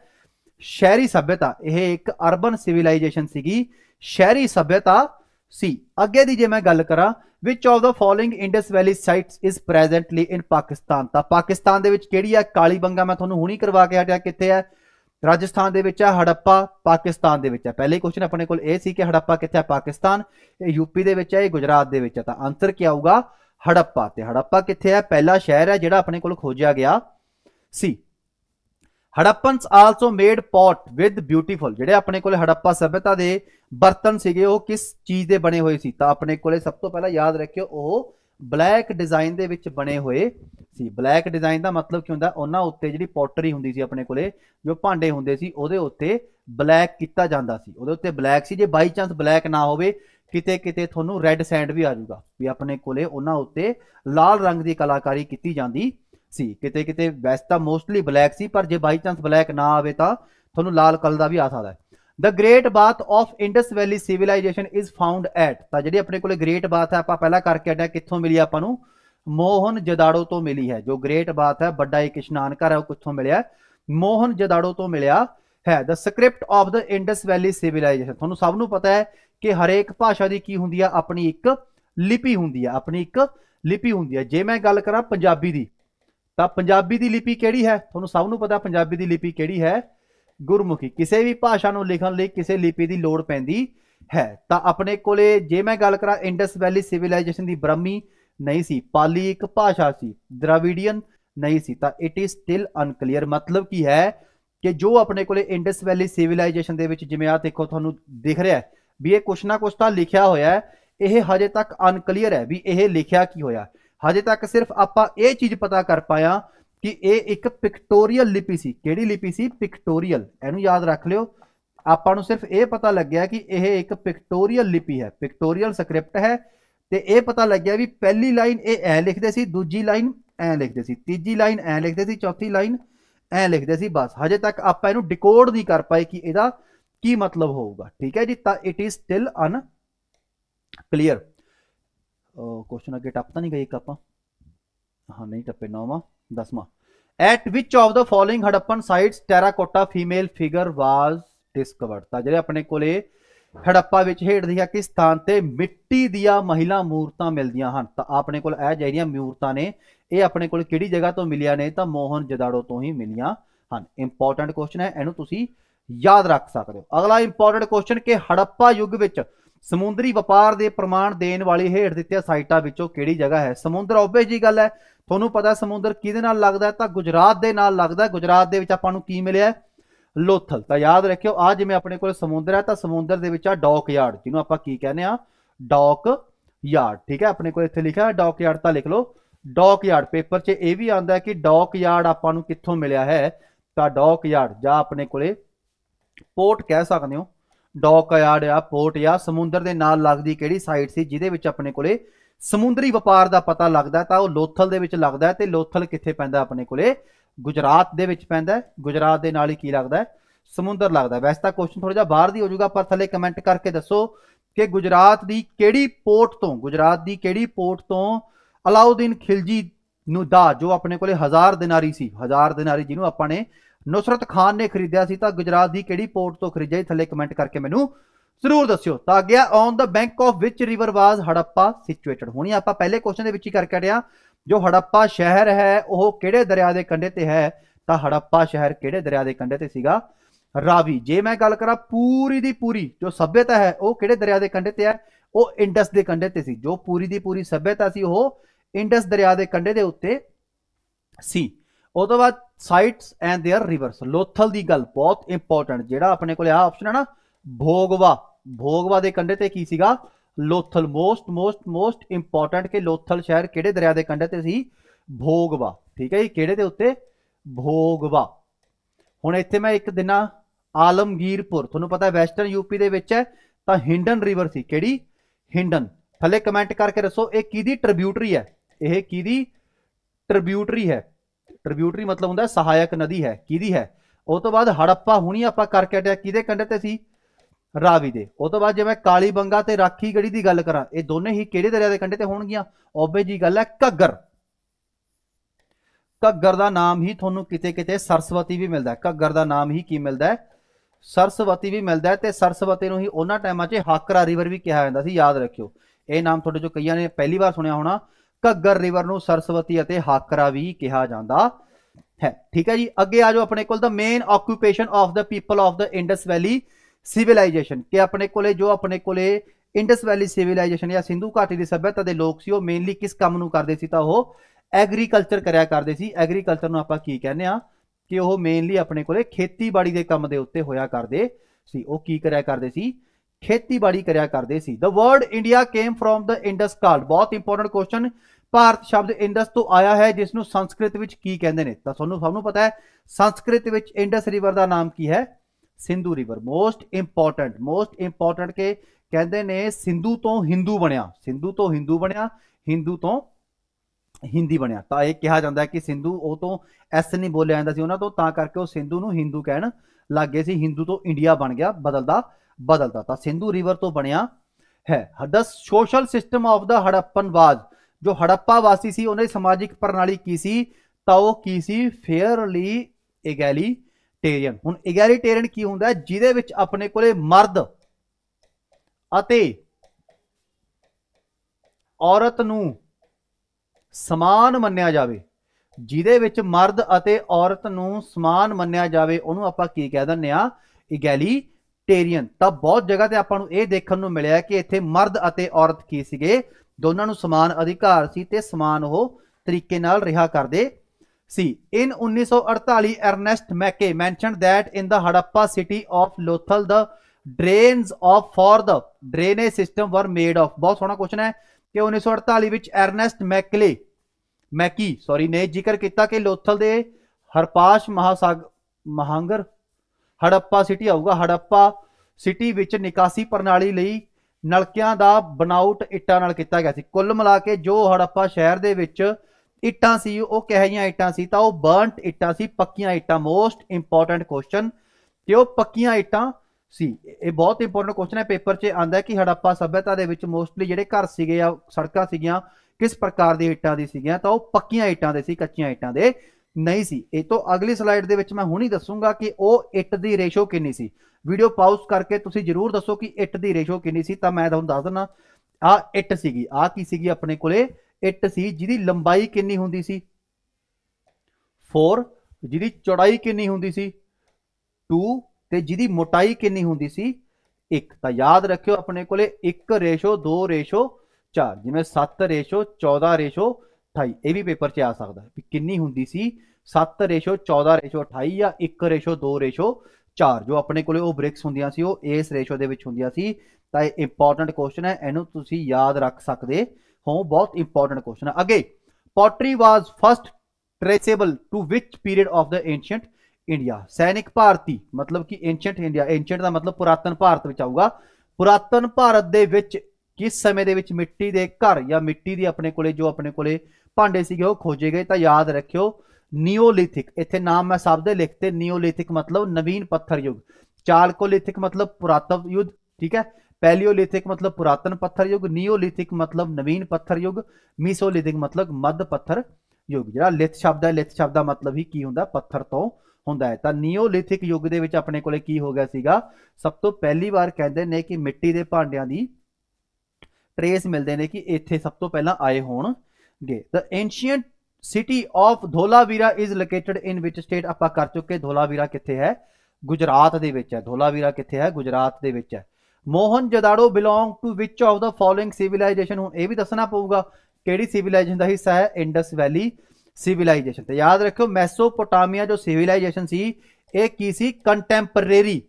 ਸ਼ਹਿਰੀ ਸਭਿਅਤਾ। ਇਹ ਇੱਕ ਅਰਬਨ ਸਿਵਲਾਈਜੇਸ਼ਨ ਸੀਗੀ। ਸ਼ਹਿਰੀ ਸਭਿਅਤਾ ਸੀ। ਅੱਗੇ ਦੀ ਜੇ ਮੈਂ ਗੱਲ ਕਰਾਂ which of the following Indus valley sites is presently in Pakistan ਤਾਂ ਪਾਕਿਸਤਾਨ ਦੇ ਵਿੱਚ ਕਿਹੜੀ ਹੈ ਕਾਲੀ ਬੰਗਾ ਮੈਂ ਤੁਹਾਨੂੰ ਹੁਣੀ ਕਰਵਾ ਕੇ ਹਟਿਆ ਕਿੱਥੇ ਹੈ? ਰਾਜਸਥਾਨ ਦੇ ਵਿੱਚ ਹੈ ਹੜੱਪਾ, ਪਾਕਿਸਤਾਨ ਦੇ ਵਿੱਚ ਹੈ ਪਹਿਲੇ ਕੁਐਸਚਨ ਆਪਣੇ ਕੋਲ ਇਹ ਸੀ ਕਿ ਹੜੱਪਾ ਕਿੱਥੇ ਹੈ ਪਾਕਿਸਤਾਨ, ਇਹ ਯੂਪੀ ਦੇ ਵਿੱਚ ਹੈ ਇਹ ਗੁਜਰਾਤ ਦੇ ਵਿੱਚ ਹੈ ਤਾਂ ਆਨਸਰ ਕੀ ਆਊਗਾ? ਹੜੱਪਾ ਤੇ ਹੜੱਪਾ ਕਿੱਥੇ ਹੈ ਪਹਿਲਾ ਸ਼ਹਿਰ ਹੈ ਜਿਹੜਾ ਆਪਣੇ ਕੋਲ ਖੋਜਿਆ ਗਿਆ ਸੀ। Harappans also made pot with beautiful ਜਿਹੜੇ ਆਪਣੇ ਕੋਲ ਹੜੱਪਾ ਸਭਿਅਤਾ ਦੇ ਬਰਤਨ ਸੀਗੇ, ਉਹ ਕਿਸ ਚੀਜ਼ ਦੇ ਬਣੇ ਹੋਏ ਸੀ? ਤਾਂ ਆਪਣੇ ਕੋਲੇ ਸਭ ਤੋਂ ਪਹਿਲਾਂ ਯਾਦ ਰੱਖਿਓ, ਉਹ ਬਲੈਕ ਡਿਜ਼ਾਈਨ ਦੇ ਵਿੱਚ ਬਣੇ ਹੋਏ ਸੀ। ਬਲੈਕ ਡਿਜ਼ਾਈਨ ਦਾ ਮਤਲਬ ਕੀ ਹੁੰਦਾ? ਉਹਨਾਂ ਉੱਤੇ ਜਿਹੜੀ ਪੋਟਰੀ ਹੁੰਦੀ ਸੀ ਆਪਣੇ ਕੋਲੇ, ਜੋ ਭਾਂਡੇ ਹੁੰਦੇ ਸੀ, ਉਹਦੇ ਉੱਤੇ ਬਲੈਕ ਕੀਤਾ ਜਾਂਦਾ ਸੀ। ਉਹਦੇ ਉੱਤੇ ਬਲੈਕ ਸੀ। ਜੇ ਬਾਈ ਚਾਂਸ ਬਲੈਕ ਨਾ ਹੋਵੇ, ਕਿਤੇ ਕਿਤੇ ਤੁਹਾਨੂੰ ਰੈੱਡ ਸੈਂਡ ਵੀ ਆ ਜਾਊਗਾ ਵੀ ਆਪਣੇ ਕੋਲੇ ਉਹਨਾਂ ਉੱਤੇ ਲਾਲ ਰੰਗ ਦੀ ਕਲਾਕਾਰੀ ਕੀਤੀ ਜਾਂਦੀ ਸੀ। ਕਿਤੇ ਕਿਤੇ ਵੈਸੇ ਤਾਂ ਮੋਸਟਲੀ ਬਲੈਕ ਸੀ, ਪਰ ਜੇ ਬਾਈ ਚਾਂਸ ਬਲੈਕ ਨਾ ਆਵੇ ਤਾਂ ਤੁਹਾਨੂੰ ਲਾਲ ਕਲਰ ਦਾ ਵੀ ਆ ਸਕਦਾ ਹੈ। The great bath of Indus valley civilisation is found at ਤਾਂ ਜਿਹੜੀ ਆਪਣੇ ਕੋਲੇ ਗ੍ਰੇਟ ਬਾਥ ਹੈ, ਆਪਾਂ ਪਹਿਲਾਂ ਕਰਕੇ ਹਟਿਆ, ਕਿੱਥੋਂ ਮਿਲੀ ਆਪਾਂ ਨੂੰ? ਮੋਹਨ ਜਦਾੜੋ ਤੋਂ ਮਿਲੀ ਹੈ। ਜੋ ਗ੍ਰੇਟ ਬਾਥ ਹੈ, ਵੱਡਾ ਇੱਕ ਇਸ਼ਨਾਨ ਘਰ ਹੈ, ਉਹ ਕਿੱਥੋਂ ਮਿਲਿਆ? ਮੋਹਨ ਜਦਾੜੋ ਤੋਂ ਮਿਲਿਆ ਹੈ। The script of the Indus valley civilization ਤੁਹਾਨੂੰ ਸਭ ਨੂੰ ਪਤਾ ਹੈ ਕਿ ਹਰੇਕ ਭਾਸ਼ਾ ਦੀ ਕੀ ਹੁੰਦੀ ਆ? ਆਪਣੀ ਇੱਕ ਲਿਪੀ ਹੁੰਦੀ ਆ। ਆਪਣੀ ਇੱਕ ਲਿਪੀ ਹੁੰਦੀ ਆ। ਜੇ ਮੈਂ ਗੱਲ ਕਰਾਂ ਪੰਜਾਬੀ ਦੀ, ਤਾਂ ਪੰਜਾਬੀ ਦੀ ਲਿਪੀ ਕਿਹੜੀ ਹੈ? ਤੁਹਾਨੂੰ ਸਭ ਨੂੰ ਪਤਾ, ਪੰਜਾਬੀ ਦੀ ਲਿਪੀ ਕਿਹੜੀ ਹੈ? ਗੁਰਮੁਖੀ। ਕਿਸੇ ਵੀ ਭਾਸ਼ਾ ਨੂੰ ਲਿਖਣ ਲਈ ਕਿਸੇ ਲਿਪੀ ਦੀ ਲੋੜ ਪੈਂਦੀ ਹੈ। ਤਾਂ ਆਪਣੇ ਕੋਲੇ ਜੇ ਮੈਂ ਗੱਲ ਕਰਾਂ, ਇੰਡਸ ਵੈਲੀ ਸਿਵਲਾਈਜੇਸ਼ਨ ਦੀ ਬ੍ਰਹਮੀ ਨਹੀਂ ਸੀ। ਪਾਲੀ ਇੱਕ ਭਾਸ਼ਾ ਸੀ, ਦ੍ਰਾਵਿਡੀਅਨ ਨਹੀਂ ਸੀ। ਤਾਂ ਇਟ ਇਜ਼ ਸਟਿਲ ਅਨਕਲੀਅਰ ਮਤਲਬ ਕੀ ਹੈ ਕਿ ਜੋ ਆਪਣੇ ਕੋਲੇ ਇੰਡਸ ਵੈਲੀ ਸਿਵਲਾਈਜੇਸ਼ਨ ਦੇ ਵਿੱਚ ਜਿਵੇਂ ਆ ਦੇਖੋ ਤੁਹਾਨੂੰ ਦਿਖ ਰਿਹਾ ਹੈ, ਵੀ ਇਹ ਕੁਛ ਨਾ ਕੁਛ ਤਾਂ ਲਿਖਿਆ ਹੋਇਆ ਹੈ, ਇਹ ਹਜੇ ਤੱਕ ਅਨਕਲੀਅਰ ਹੈ ਵੀ ਇਹ ਲਿਖਿਆ ਕੀ ਹੋਇਆ। ਹਜੇ ਤੱਕ ਸਿਰਫ ਆਪਾਂ ਇਹ ਚੀਜ਼ ਪਤਾ ਕਰ ਪਾਇਆ ਕਿ ਇਹ ਇੱਕ ਪਿਕਟੋਰੀਅਲ ਲਿਪੀ ਸੀ। ਕਿਹੜੀ ਲਿਪੀ ਸੀ? ਪਿਕਟੋਰੀਅਲ ਇਹਨੂੰ ਯਾਦ ਰੱਖ ਲਿਓ। ਆਪਾਂ ਨੂੰ ਸਿਰਫ ਇਹ ਪਤਾ ਲੱਗਿਆ ਕਿ ਇਹ ਇੱਕ ਪਿਕਟੋਰੀਅਲ ਲਿਪੀ ਹੈ। ਪਿਕਟੋਰੀਅਲ ਸਕ੍ਰਿਪਟ ਹੈ ਤੇ ਇਹ ਪਤਾ ਲੱਗਿਆ ਵੀ ਪਹਿਲੀ ਲਾਈਨ ਇਹ ਐ ਲਿਖਦੇ ਸੀ, ਦੂਜੀ ਲਾਈਨ ਐ ਲਿਖਦੇ ਸੀ, ਤੀਜੀ ਲਾਈਨ ਐ ਲਿਖਦੇ ਸੀ, ਚੌਥੀ ਲਾਈਨ ਐ ਲਿਖਦੇ ਸੀ, ਬਸ। ਹਜੇ ਤੱਕ ਆਪਾਂ ਇਹਨੂੰ ਡਿਕੋਡ ਨਹੀਂ ਕਰ ਪਾਏ ਕਿ ਇਹਦਾ ਕੀ ਮਤਲਬ ਹੋਊਗਾ। ਠੀਕ ਹੈ ਜੀ? ਤਾਂ it is still unclear question ਅੱਗੇ ਟੱਪ ਤਾਂ ਨਹੀਂ ਗਏ ਇੱਕ ਆਪਾਂ? ਹਾਂ, ਨਹੀਂ ਟੱਪੇ ਨੌਵਾਂ। ਦਸਵਾਂ। At which of the following Harappan sites terracotta female figure was discovered ਤਾਂ ਜਿਹੜੇ ਆਪਣੇ ਕੋਲੇ ਹੜੱਪਾ ਵਿੱਚ ਹੇਠ ਦਿਖਿਆ ਕਿ ਸਥਾਨ ਤੇ ਮਿੱਟੀ ਦੀਆਂ ਮਹਿਲਾ ਮੂਰਤਾਂ ਮਿਲਦੀਆਂ ਹਨ? ਤਾਂ ਆਪਣੇ ਕੋਲ ਇਹ ਜਿਹੜੀਆਂ ਮੂਰਤਾਂ ਨੇ, ਇਹ ਆਪਣੇ ਕੋਲ ਕਿਹੜੀ ਜਗ੍ਹਾ ਤੋਂ ਮਿਲੀਆਂ ਨੇ? ਤਾਂ ਮੋਹਨ ਜਦਾੜੋ ਤੋਂ ਹੀ ਮਿਲੀਆਂ ਹਨ। ਇੰਪੋਰਟੈਂਟ ਕੁਐਸਚਨ ਹੈ, ਇਹਨੂੰ ਤੁਸੀਂ ਯਾਦ ਰੱਖ ਸਕਦੇ ਹੋ। ਅਗਲਾ ਇੰਪੋਰਟੈਂਟ ਕੁਐਸਚਨ ਕਿ ਹੜੱਪਾ ਯੁੱਗ ਵਿੱਚ ਸਮੁੰਦਰੀ ਵਪਾਰ ਦੇ ਪ੍ਰਮਾਣ ਦੇਣ ਵਾਲੀ ਹੇਠ ਦਿੱਤੀਆਂ ਸਾਈਟਾਂ ਵਿੱਚੋਂ ਕਿਹੜੀ ਜਗ੍ਹਾ ਹੈ? ਸਮੁੰਦਰ ਓਬੇ ਜੀ ਗੱਲ ਹੈ। ਤੁਹਾਨੂੰ ਪਤਾ ਸਮੁੰਦਰ ਕਿਹਦੇ ਨਾਲ ਲੱਗਦਾ ਤਾਂ ਗੁਜਰਾਤ ਦੇ ਨਾਲ ਲੱਗਦਾ ਗੁਜਰਾਤ ਦੇ ਵਿੱਚ ਆਪਾਂ ਨੂੰ ਕੀ ਮਿਲਿਆ ਲੋਥਲ। ਤਾਂ ਯਾਦ ਰੱਖਿਓ ਆ ਜਿਵੇਂ ਆਪਣੇ ਕੋਲ ਸਮੁੰਦਰ ਹੈ, ਤਾਂ ਸਮੁੰਦਰ ਦੇ ਵਿੱਚ ਆ ਡੌਕ ਯਾਰਡ ਜਿਹਨੂੰ ਆਪਾਂ ਕੀ ਕਹਿੰਦੇ ਆ ਡੌਕ ਯਾਰਡ ਠੀਕ ਹੈ? ਆਪਣੇ ਕੋਲ ਇੱਥੇ ਲਿਖਿਆ ਡੌਕ ਯਾਰਡ ਤਾਂ ਲਿਖ ਲਓ। ਡੌਕ ਯਾਰਡ ਪੇਪਰ 'ਚ ਇਹ ਵੀ ਆਉਂਦਾ ਹੈ ਕਿ ਡੌਕ ਯਾਰਡ ਆਪਾਂ ਨੂੰ ਕਿੱਥੋਂ ਮਿਲਿਆ ਹੈ? ਤਾਂ ਡੌਕ ਯਾਰਡ ਜਾਂ ਆਪਣੇ ਕੋਲੇ ਪੋਰਟ ਕਹਿ ਸਕਦੇ ਹੋ। ਡੌਕ ਯਾਰਡ ਆ, ਪੋਰਟ ਜਾਂ ਸਮੁੰਦਰ ਦੇ ਨਾਲ ਲੱਗਦੀ ਕਿਹੜੀ ਸਾਈਟ ਸੀ, ਜਿਹਦੇ ਵਿੱਚ ਆਪਣੇ ਕੋਲੇ ਸਮੁੰਦਰੀ ਵਪਾਰ ਦਾ ਪਤਾ ਲੱਗਦਾ ਤਾਂ ਉਹ ਲੋਥਲ ਦੇ ਵਿੱਚ ਲੱਗਦਾ ਤੇ ਲੋਥਲ ਕਿੱਥੇ ਪੈਂਦਾ ਆਪਣੇ ਕੋਲੇ? ਗੁਜਰਾਤ ਦੇ ਵਿੱਚ ਪੈਂਦਾ ਗੁਜਰਾਤ ਦੇ ਨਾਲ ਹੀ ਕੀ ਲੱਗਦਾ ਸਮੁੰਦਰ ਲੱਗਦਾ ਵੈਸੇ ਤਾਂ ਕੁਐਸਚਨ ਥੋੜਾ ਜਿਹਾ ਬਾਹਰ ਦੀ ਹੋ ਜਾਊਗਾ, ਪਰ ਥੱਲੇ ਕਮੈਂਟ ਕਰਕੇ ਦੱਸੋ ਕਿ ਗੁਜਰਾਤ ਦੀ ਕਿਹੜੀ ਪੋਰਟ ਤੋਂ, ਗੁਜਰਾਤ ਦੀ ਕਿਹੜੀ ਪੋਰਟ ਤੋਂ ਅਲਾਉਦੀਨ ਖਿਲਜੀ ਨੂੰ ਦਾ, ਜੋ ਆਪਣੇ ਕੋਲੇ ਹਜ਼ਾਰ ਦਿਨਾਰੀ ਸੀ, ਹਜ਼ਾਰ ਦਿਨਾਰੀ ਜਿਹਨੂੰ ਆਪਾਂ ਨੇ ਨੁਸਰਤ ਖਾਨ ਨੇ ਖਰੀਦਿਆ ਸੀ, ਤਾਂ ਗੁਜਰਾਤ ਦੀ ਕਿਹੜੀ ਪੋਰਟ ਤੋਂ ਖਰੀਦਿਆ ਥੱਲੇ ਕਮੈਂਟ ਕਰਕੇ ਮੈਨੂੰ ਜ਼ਰੂਰ ਦੱਸਿਓ ਤਾਂ ਅੱਗੇ on the bank of which river was Harappa situated ਹੁਣੀ ਆਪਾਂ ਪਹਿਲੇ ਕੁਐਸਚਨ ਦੇ ਵਿੱਚ ਹੀ ਕਰਕੇ ਹਟਿਆ ਜੋ ਹੜੱਪਾ ਸ਼ਹਿਰ ਹੈ ਉਹ ਕਿਹੜੇ ਦਰਿਆ ਦੇ ਕੰਢੇ ਤੇ ਹੈ ਤਾਂ ਹੜੱਪਾ ਸ਼ਹਿਰ ਕਿਹੜੇ ਦਰਿਆ ਦੇ ਕੰਢੇ ਤੇ ਸੀਗਾ ਰਾਵੀ ਜੇ ਮੈਂ ਗੱਲ ਕਰਾਂ ਪੂਰੀ ਦੀ ਪੂਰੀ ਜੋ ਸਭਿਅਤਾ ਹੈ ਉਹ ਕਿਹੜੇ ਦਰਿਆ ਦੇ ਕੰਢੇ ਤੇ ਹੈ ਉਹ ਇੰਡਸ ਦੇ ਕੰਢੇ ਤੇ ਸੀ ਜੋ ਪੂਰੀ ਦੀ ਪੂਰੀ ਸਭਿਅਤਾ ਸੀ ਉਹ ਇੰਡਸ ਦਰਿਆ ਦੇ ਕੰਢੇ ਦੇ ਉੱਤੇ ਸੀ ਉਹ ਤੋਂ ਬਾਅਦ sites and there rivers Lothal ਦੀ ਗੱਲ ਬਹੁਤ ਇੰਪੋਰਟੈਂਟ ਜਿਹੜਾ ਆਪਣੇ ਕੋਲੇ ਆ ਆਪਸ਼ਨ ਹੈ ਨਾ ਭੋਗਵਾ ਭੋਗਵਾ ਦੇ ਕੰਢੇ ਤੇ ਕੀ ਸੀਗਾ? Lothal most most most important ਕਿ ਲੋਥਲ ਸ਼ਹਿਰ ਕਿਹੜੇ ਦਰਿਆ ਦੇ ਕੰਢੇ ਤੇ ਸੀ? ਭੋਗਵਾ, ਠੀਕ ਹੈ ਜੀ, ਕਿਹੜੇ ਦੇ ਉੱਤੇ? ਭੋਗਵਾ। ਹੁਣ ਇੱਥੇ ਮੈਂ ਇੱਕ ਦਿਨਾ ਆਲਮਗੀਰਪੁਰ, ਤੁਹਾਨੂੰ ਪਤਾ ਹੈ ਵੈਸਟਰਨ ਯੂਪੀ ਦੇ ਵਿੱਚ ਹੈ, ਤਾਂ ਹਿੰਡਨ ਰਿਵਰ ਸੀ, ਕਿਹੜੀ? ਹਿੰਡਨ। ਥੱਲੇ ਕਮੈਂਟ ਕਰਕੇ ਦੱਸੋ, ਇਹ ਕਿਹਦੀ ਟ੍ਰਿਬਿਊਟਰੀ ਹੈ? ਇਹ ਕਿਹਦੀ ਟ੍ਰਿਬਿਊਟਰੀ ਹੈ? ਟ੍ਰਿਬਿਊਟਰੀ ਮਤਲਬ ਹੁੰਦਾ ਸਹਾਇਕ ਨਦੀ ਹੈ, ਕਿਹਦੀ ਹੈ? ਉਹ ਤੋਂ ਬਾਅਦ ਹੜੱਪਾ ਹੁਣੀ ਆਪਾਂ ਕਰਕੇ ਹਟਿਆ, ਕਿਹਦੇ ਕੰਢੇ ਤੇ ਸੀ? ਰਾਵੀ ਦੇ। ਉਹ ਤੋਂ ਬਾਅਦ ਜੇ ਮੈਂ ਕਾਲੀ ਬੰਗਾ ਤੇ ਰਾਖੀ ਗੜੀ ਦੀ ਗੱਲ ਕਰਾਂ, ਇਹ ਦੋਨੇ ਹੀ ਕਿਹੜੇ ਦਰਿਆ ਦੇ ਕੰਢੇ ਤੇ ਹੋਣਗੀਆਂ? ਓਬੇ ਜੀ ਗੱਲ ਹੈ ਘੱਗਰ। ਘੱਗਰ ਦਾ ਨਾਮ ਹੀ ਤੁਹਾਨੂੰ ਕਿਤੇ ਕਿਤੇ ਸਰਸਵਤੀ ਵੀ ਮਿਲਦਾ ਹੈ। ਘੱਗਰ ਦਾ ਨਾਮ ਹੀ ਕੀ ਮਿਲਦਾ ਹੈ? ਸਰਸਵਤੀ ਵੀ ਮਿਲਦਾ ਹੈ ਤੇ ਸਰਸਵਤੀ ਨੂੰ ਹੀ ਉਹਨਾਂ ਟਾਈਮਾਂ 'ਚ ਹਾਕਰਾ ਰਿਵਰ ਵੀ ਕਿਹਾ ਜਾਂਦਾ ਸੀ, ਯਾਦ ਰੱਖਿਓ। ਇਹ ਨਾਮ ਤੁਹਾਡੇ ਚੋਂ ਕਈਆਂ ਨੇ ਪਹਿਲੀ ਵਾਰ ਸੁਣਿਆ ਹੋਣਾ। ਘੱਗਰ ਰਿਵਰ ਨੂੰ ਸਰਸਵਤੀ ਅਤੇ ਹਾਕਰਾ ਵੀ ਕਿਹਾ ਜਾਂਦਾ ਹੈ। ਠੀਕ ਹੈ ਜੀ, ਅੱਗੇ ਆ ਜਾਓ ਆਪਣੇ ਕੋਲ the main occupation of the people of the Indus valley civilisation ਕਿ ਆਪਣੇ ਕੋਲੇ ਜੋ ਆਪਣੇ ਕੋਲੇ ਇੰਡਸ ਵੈਲੀ ਸਿਵਲਾਈਜੇਸ਼ਨ ਜਾਂ ਸਿੰਧੂ ਘਾਟੀ ਦੀ ਸਭਿਅਤਾ ਦੇ ਲੋਕ ਸੀ, ਉਹ ਮੇਨਲੀ ਕਿਸ ਕੰਮ ਨੂੰ ਕਰਦੇ ਸੀ ਤਾਂ ਉਹ ਐਗਰੀਕਲਚਰ ਕਰਿਆ ਕਰਦੇ ਸੀ। ਐਗਰੀਕਲਚਰ ਨੂੰ ਆਪਾਂ ਕੀ ਕਹਿੰਦੇ ਆ ਕਿ ਉਹ ਮੇਨਲੀ ਆਪਣੇ ਕੋਲੇ ਖੇਤੀਬਾੜੀ ਦੇ ਕੰਮ ਦੇ ਉੱਤੇ ਹੋਇਆ ਕਰਦੇ ਸੀ। ਉਹ ਕੀ ਕਰਿਆ ਕਰਦੇ ਸੀ? ਖੇਤੀਬਾੜੀ ਕਰਿਆ ਕਰਦੇ ਸੀ। The word India came from the Indus called ਬਹੁਤ ਇੰਪੋਰਟੈਂਟ ਕੁਐਸਚਨ ਭਾਰਤ ਸ਼ਬਦ ਇੰਡਸ ਤੋਂ ਆਇਆ ਹੈ ਜਿਸ ਨੂੰ ਸੰਸਕ੍ਰਿਤ ਵਿੱਚ ਕੀ ਕਹਿੰਦੇ ਨੇ? ਤਾਂ ਤੁਹਾਨੂੰ ਸਭ ਨੂੰ ਪਤਾ ਹੈ, ਸੰਸਕ੍ਰਿਤ ਵਿੱਚ ਇੰਡਸ ਰਿਵਰ ਦਾ ਨਾਮ ਕੀ ਹੈ? Sindhu river. Most important most important ਕਿ ਕਹਿੰਦੇ ਨੇ ਸਿੰਧੂ ਤੋਂ ਹਿੰਦੂ ਬਣਿਆ। ਸਿੰਧੂ ਤੋਂ ਹਿੰਦੂ ਬਣਿਆ ਹਿੰਦੂ ਤੋਂ ਹਿੰਦੀ ਬਣਿਆ। ਤਾਂ ਇਹ ਕਿਹਾ ਜਾਂਦਾ ਹੈ ਕਿ ਸਿੰਧੂ ਉਹ ਤੋਂ ਐਸ ਨਹੀਂ ਬੋਲਿਆ ਜਾਂਦਾ ਸੀ ਉਹਨਾਂ ਤੋਂ, ਤਾਂ ਕਰਕੇ ਉਹ ਸਿੰਧੂ ਨੂੰ ਹਿੰਦੂ ਕਹਿਣ ਲੱਗ ਗਏ ਸੀ। ਹਿੰਦੂ ਤੋਂ ਇੰਡੀਆ ਬਣ ਗਿਆ, ਬਦਲਦਾ ਬਦਲਦਾ। ਤਾਂ ਸਿੰਧੂ ਰਿਵਰ ਤੋਂ ਬਣਿਆ ਹੈ। The social system of the Harappan was. ਜੋ ਹੜੱਪਾ ਵਾਸੀ ਸੀ, ਉਹਨਾਂ ਦੀ ਸਮਾਜਿਕ ਪ੍ਰਣਾਲੀ ਕੀ ਸੀ? ਤਾਂ ਉਹ ਕੀ ਸੀ? ਫੇਅਰਲੀ ਇਗੈਲੀਟੇਰੀਅਨ ਹੁਣ ਇਗੈਲੀਟੇਰੀਅਨ ਕੀ ਹੁੰਦਾ ਜਿਹਦੇ ਵਿੱਚ ਆਪਣੇ ਕੋਲੇ ਮਰਦ ਅਤੇ ਔਰਤ ਨੂੰ ਸਮਾਨ ਮੰਨਿਆ ਜਾਵੇ, ਜਿਹਦੇ ਵਿੱਚ ਮਰਦ ਅਤੇ ਔਰਤ ਨੂੰ ਸਮਾਨ ਮੰਨਿਆ ਜਾਵੇ, ਉਹਨੂੰ ਆਪਾਂ ਕੀ ਕਹਿ ਦਿੰਦੇ ਆ ਇਗੈਲੀਟੇਰੀਅਨ। ਤਾਂ ਬਹੁਤ ਜਗ੍ਹਾ ਤੇ ਆਪਾਂ ਨੂੰ ਇਹ ਦੇਖਣ ਨੂੰ ਮਿਲਿਆ ਕਿ ਇੱਥੇ ਮਰਦ ਅਤੇ ਔਰਤ ਕੀ ਸੀਗੇ? ਦੋਨਾਂ ਨੂੰ ਸਮਾਨ ਅਧਿਕਾਰ ਸੀ ਤੇ ਸਮਾਨ ਉਹ ਤਰੀਕੇ ਨਾਲ ਰਿਹਾ ਕਰਦੇ ਸੀ। In 1948 Ernest Mackay mentioned that in the Harappa city of Lothal the drains of, for the drainage system were made of ਬਹੁਤ ਸੋਹਣਾ ਕੁਐਸਚਨ ਹੈ ਕਿ 1948 ਵਿੱਚ ਅਰਨੈਸਟ ਮੈਕਲੇ ਮੈਕੀ ਸੌਰੀ ਨੇ ਜ਼ਿਕਰ ਕੀਤਾ ਕਿ ਲੋਥਲ ਦੇ ਹਰਪਾਸ਼ ਮਹਾਸਾਗ, ਮਹਾਂਗਰ ਹੜੱਪਾ ਸਿਟੀ ਆਊਗਾ। ਹੜੱਪਾ ਸਿਟੀ ਵਿੱਚ ਨਿਕਾਸੀ ਪ੍ਰਣਾਲੀ ਲਈ ਨਲਕਿਆਂ ਦਾ ਬਨਾਊਟ ਇੱਟਾਂ ਨਾਲ ਕੀਤਾ ਗਿਆ ਸੀ। ਕੁੱਲ ਮਿਲਾ ਕੇ ਜੋ ਹੜੱਪਾ ਸ਼ਹਿਰ ਦੇ ਵਿੱਚ ਇੱਟਾਂ ਸੀ, ਉਹ ਕਿਹੋ ਜਿਹੀਆਂ ਇੱਟਾਂ ਸੀ? ਤਾਂ ਉਹ ਬਰਨਟ ਇੱਟਾਂ ਸੀ, ਪੱਕੀਆਂ ਇੱਟਾਂ ਮੋਸਟ ਇੰਪੋਰਟੈਂਟ ਕੁਐਸਚਨ ਕਿ ਉਹ ਪੱਕੀਆਂ ਇੱਟਾਂ ਸੀ। ਇਹ ਬਹੁਤ ਇੰਪੋਰਟੈਂਟ ਕੁਐਸਚਨ ਹੈ, ਪੇਪਰ 'ਚ ਆਂਦਾ ਕਿ ਹੜੱਪਾ ਸਭਿਅਤਾ ਦੇ ਵਿੱਚ ਮੋਸਟਲੀ ਜਿਹੜੇ ਘਰ ਸੀਗੇ ਜਾਂ ਸੜਕਾਂ ਸੀਗੀਆਂ, ਕਿਸ ਪ੍ਰਕਾਰ ਦੀ ਇੱਟਾਂ ਦੀ ਸੀਗੀਆਂ, ਤਾਂ ਉਹ ਪੱਕੀਆਂ ਇੱਟਾਂ ਦੇ ਸੀ, ਕੱਚੀਆਂ ਇੱਟਾਂ ਦੇ ਨਹੀਂ ਸੀ। ਇਹ ਤੋਂ ਅਗਲੀ ਸਲਾਈਡ ਦੇ ਵਿੱਚ ਮੈਂ ਹੁਣੀ ਦੱਸੂਗਾ ਕਿ ਉਹ ਇੱਟ ਦੀ ਰੇਸ਼ੋ ਕਿੰਨੀ ਸੀ। ਵੀਡੀਓ ਪਾਊਜ਼ ਕਰਕੇ ਤੁਸੀਂ ਜਰੂਰ ਦੱਸੋ ਕਿ ਇੱਟ ਦੀ ਰੇਸ਼ੋ ਕਿੰਨੀ ਸੀ, ਤਾਂ ਮੈਂ ਤੁਹਾਨੂੰ ਦੱਸ ਦਿੰਦਾ ਆ ਇੱਟ ਸੀਗੀ ਆ ਕੀ ਸੀਗੀ ਆਪਣੇ ਕੋਲੇ? ਇੱਟ ਸੀ, ਜਿਹਦੀ ਲੰਬਾਈ ਕਿੰਨੀ ਹੁੰਦੀ ਸੀ? 4 ਜਿਹਦੀ ਚੌੜਾਈ ਕਿੰਨੀ ਹੁੰਦੀ ਸੀ? 2 ਤੇ ਜਿਹਦੀ ਮੋਟਾਈ ਕਿੰਨੀ ਹੁੰਦੀ ਸੀ? 1 ਤਾਂ ਯਾਦ ਰੱਖਿਓ ਆਪਣੇ ਕੋਲੇ 1 ਰੇਸ਼ੋ 2 ਰੇਸ਼ੋ 4 ਜਿਵੇਂ 7 ਰੇਸ਼ੋ 14 ਰੇਸ਼ੋ 28 ਇਹ ਵੀ ਪੇਪਰ 'ਚ ਆ ਸਕਦਾ ਵੀ ਕਿੰਨੀ ਹੁੰਦੀ ਸੀ? 7 ਰੇਸ਼ੋ 14 ਰੇਸ਼ੋ 28 ਜਾਂ 1 ਰੇਸ਼ੋ 2 ਰੇਸ਼ੋ 4 ਜੋ ਆਪਣੇ ਕੋਲੇ ਉਹ ਬ੍ਰਿਕਸ ਹੁੰਦੀਆਂ ਸੀ, ਉਹ ਇਸ ਰੇਸ਼ੋ ਦੇ ਵਿੱਚ ਹੁੰਦੀਆਂ ਸੀ। ਤਾਂ ਇਹ ਇੰਪੋਰਟੈਂਟ ਕੁਐਸਚਨ ਹੈ, ਇਹਨੂੰ ਤੁਸੀਂ ਯਾਦ ਰੱਖ ਸਕਦੇ ਹੋ ਬਹੁਤ ਇੰਪੋਰਟੈਂਟ ਕੁਐਸਚਨ ਹੈ ਅੱਗੇ pottery was first traceable to which period of the ancient India ਸੈਨਿਕ ਭਾਰਤੀ ਮਤਲਬ ਕਿ ਐਂਸ਼ੀਅੰਟ ਇੰਡੀਆ ਐਂਸ਼ੀਅੰਟ ਦਾ ਮਤਲਬ ਪੁਰਾਤਨ ਭਾਰਤ ਵਿੱਚ ਆਊਗਾ ਪੁਰਾਤਨ ਭਾਰਤ ਦੇ ਵਿੱਚ ਕਿਸ ਸਮੇਂ ਦੇ ਵਿੱਚ ਮਿੱਟੀ ਦੇ ਘਰ ਜਾਂ ਮਿੱਟੀ ਦੀ ਆਪਣੇ ਕੋਲੇ ਜੋ ਆਪਣੇ ਕੋਲੇ ਭਾਂਡੇ ਸੀਗੇ ਉਹ ਖੋਜੇ ਗਏ ਤਾਂ ਯਾਦ ਰੱਖਿਓ ਨਿਓਲਿਥਿਕ ਇੱਥੇ ਨਾਮ ਮੈਂ ਸਭ ਦੇ ਲਿਖਤੇ ਨਿਓਲਿਥਿਕ ਮਤਲਬ ਨਵੀਨ ਪੱਥਰ ਯੁੱਗ ਚਾਲਕੋਲਿਥਿਕ ਮਤਲਬ ਪੁਰਾਤਨ ਯੁੱਗ ਠੀਕ ਹੈ ਪੈਲੀਓਲਿਥਿਕ ਮਤਲਬ ਪੁਰਾਤਨ ਪੱਥਰ ਯੁੱਗ ਨਿਓਲਿਥਿਕ ਮਤਲਬ ਨਵੀਨ ਪੱਥਰ ਯੁੱਗ ਮੀਸੋਲਿਥਿਕ ਮਤਲਬ ਮੱਧ ਪੱਥਰ ਯੁੱਗ। ਜਿਹੜਾ ਲਿਥ ਸ਼ਬਦ ਹੈ, ਲਿਥ ਸ਼ਬਦ ਦਾ ਮਤਲਬ ਹੀ ਕੀ ਹੁੰਦਾ? ਪੱਥਰ ਤੋਂ ਹੁੰਦਾ ਹੈ। ਤਾਂ ਨਿਓਲਿਥਿਕ ਯੁੱਗ ਦੇ ਵਿੱਚ ਆਪਣੇ ਕੋਲੇ ਕੀ ਹੋ ਗਿਆ ਸੀਗਾ? ਸਭ ਤੋਂ ਪਹਿਲੀ ਵਾਰ ਕਹਿੰਦੇ ਨੇ ਕਿ ਮਿੱਟੀ ਦੇ ਭਾਂਡਿਆਂ ਦੀ ਟਰੇਸ ਮਿਲਦੇ ਨੇ ਕਿ ਇੱਥੇ ਸਭ ਤੋਂ ਪਹਿਲਾਂ ਆਏ ਹੋਣਗੇ। The ancient city of Dholavira is located in which state ਆਪਾਂ ਕਰ ਚੁੱਕੇ? ਧੋਲਾਵੀਰਾ ਕਿੱਥੇ ਹੈ? ਗੁਜਰਾਤ ਦੇ ਵਿੱਚ ਹੈ। ਧੋਲਾਵੀਰਾ ਕਿੱਥੇ ਹੈ? ਗੁਜਰਾਤ ਦੇ ਵਿੱਚ ਹੈ। Mohenjodaro belong to which of the following civilisation ਹੁਣ ਇਹ ਵੀ ਦੱਸਣਾ ਪਊਗਾ, ਕਿਹੜੀ ਸਿਵਲਾਈਜੇਸ਼ਨ ਦਾ ਹਿੱਸਾ ਹੈ? ਇੰਡਸ ਵੈਲੀ ਸਿਵਲਾਈਜੇਸ਼ਨ ਤੇ ਯਾਦ ਰੱਖਿਓ ਮੈਸੋਪੋਟਾਮੀਆ ਜੋ ਸਿਵਲਾਈਜੇਸ਼ਨ ਸੀ, ਇਹ ਕੀ ਸੀ? ਕੰਟੈਂਪਰੇਰੀ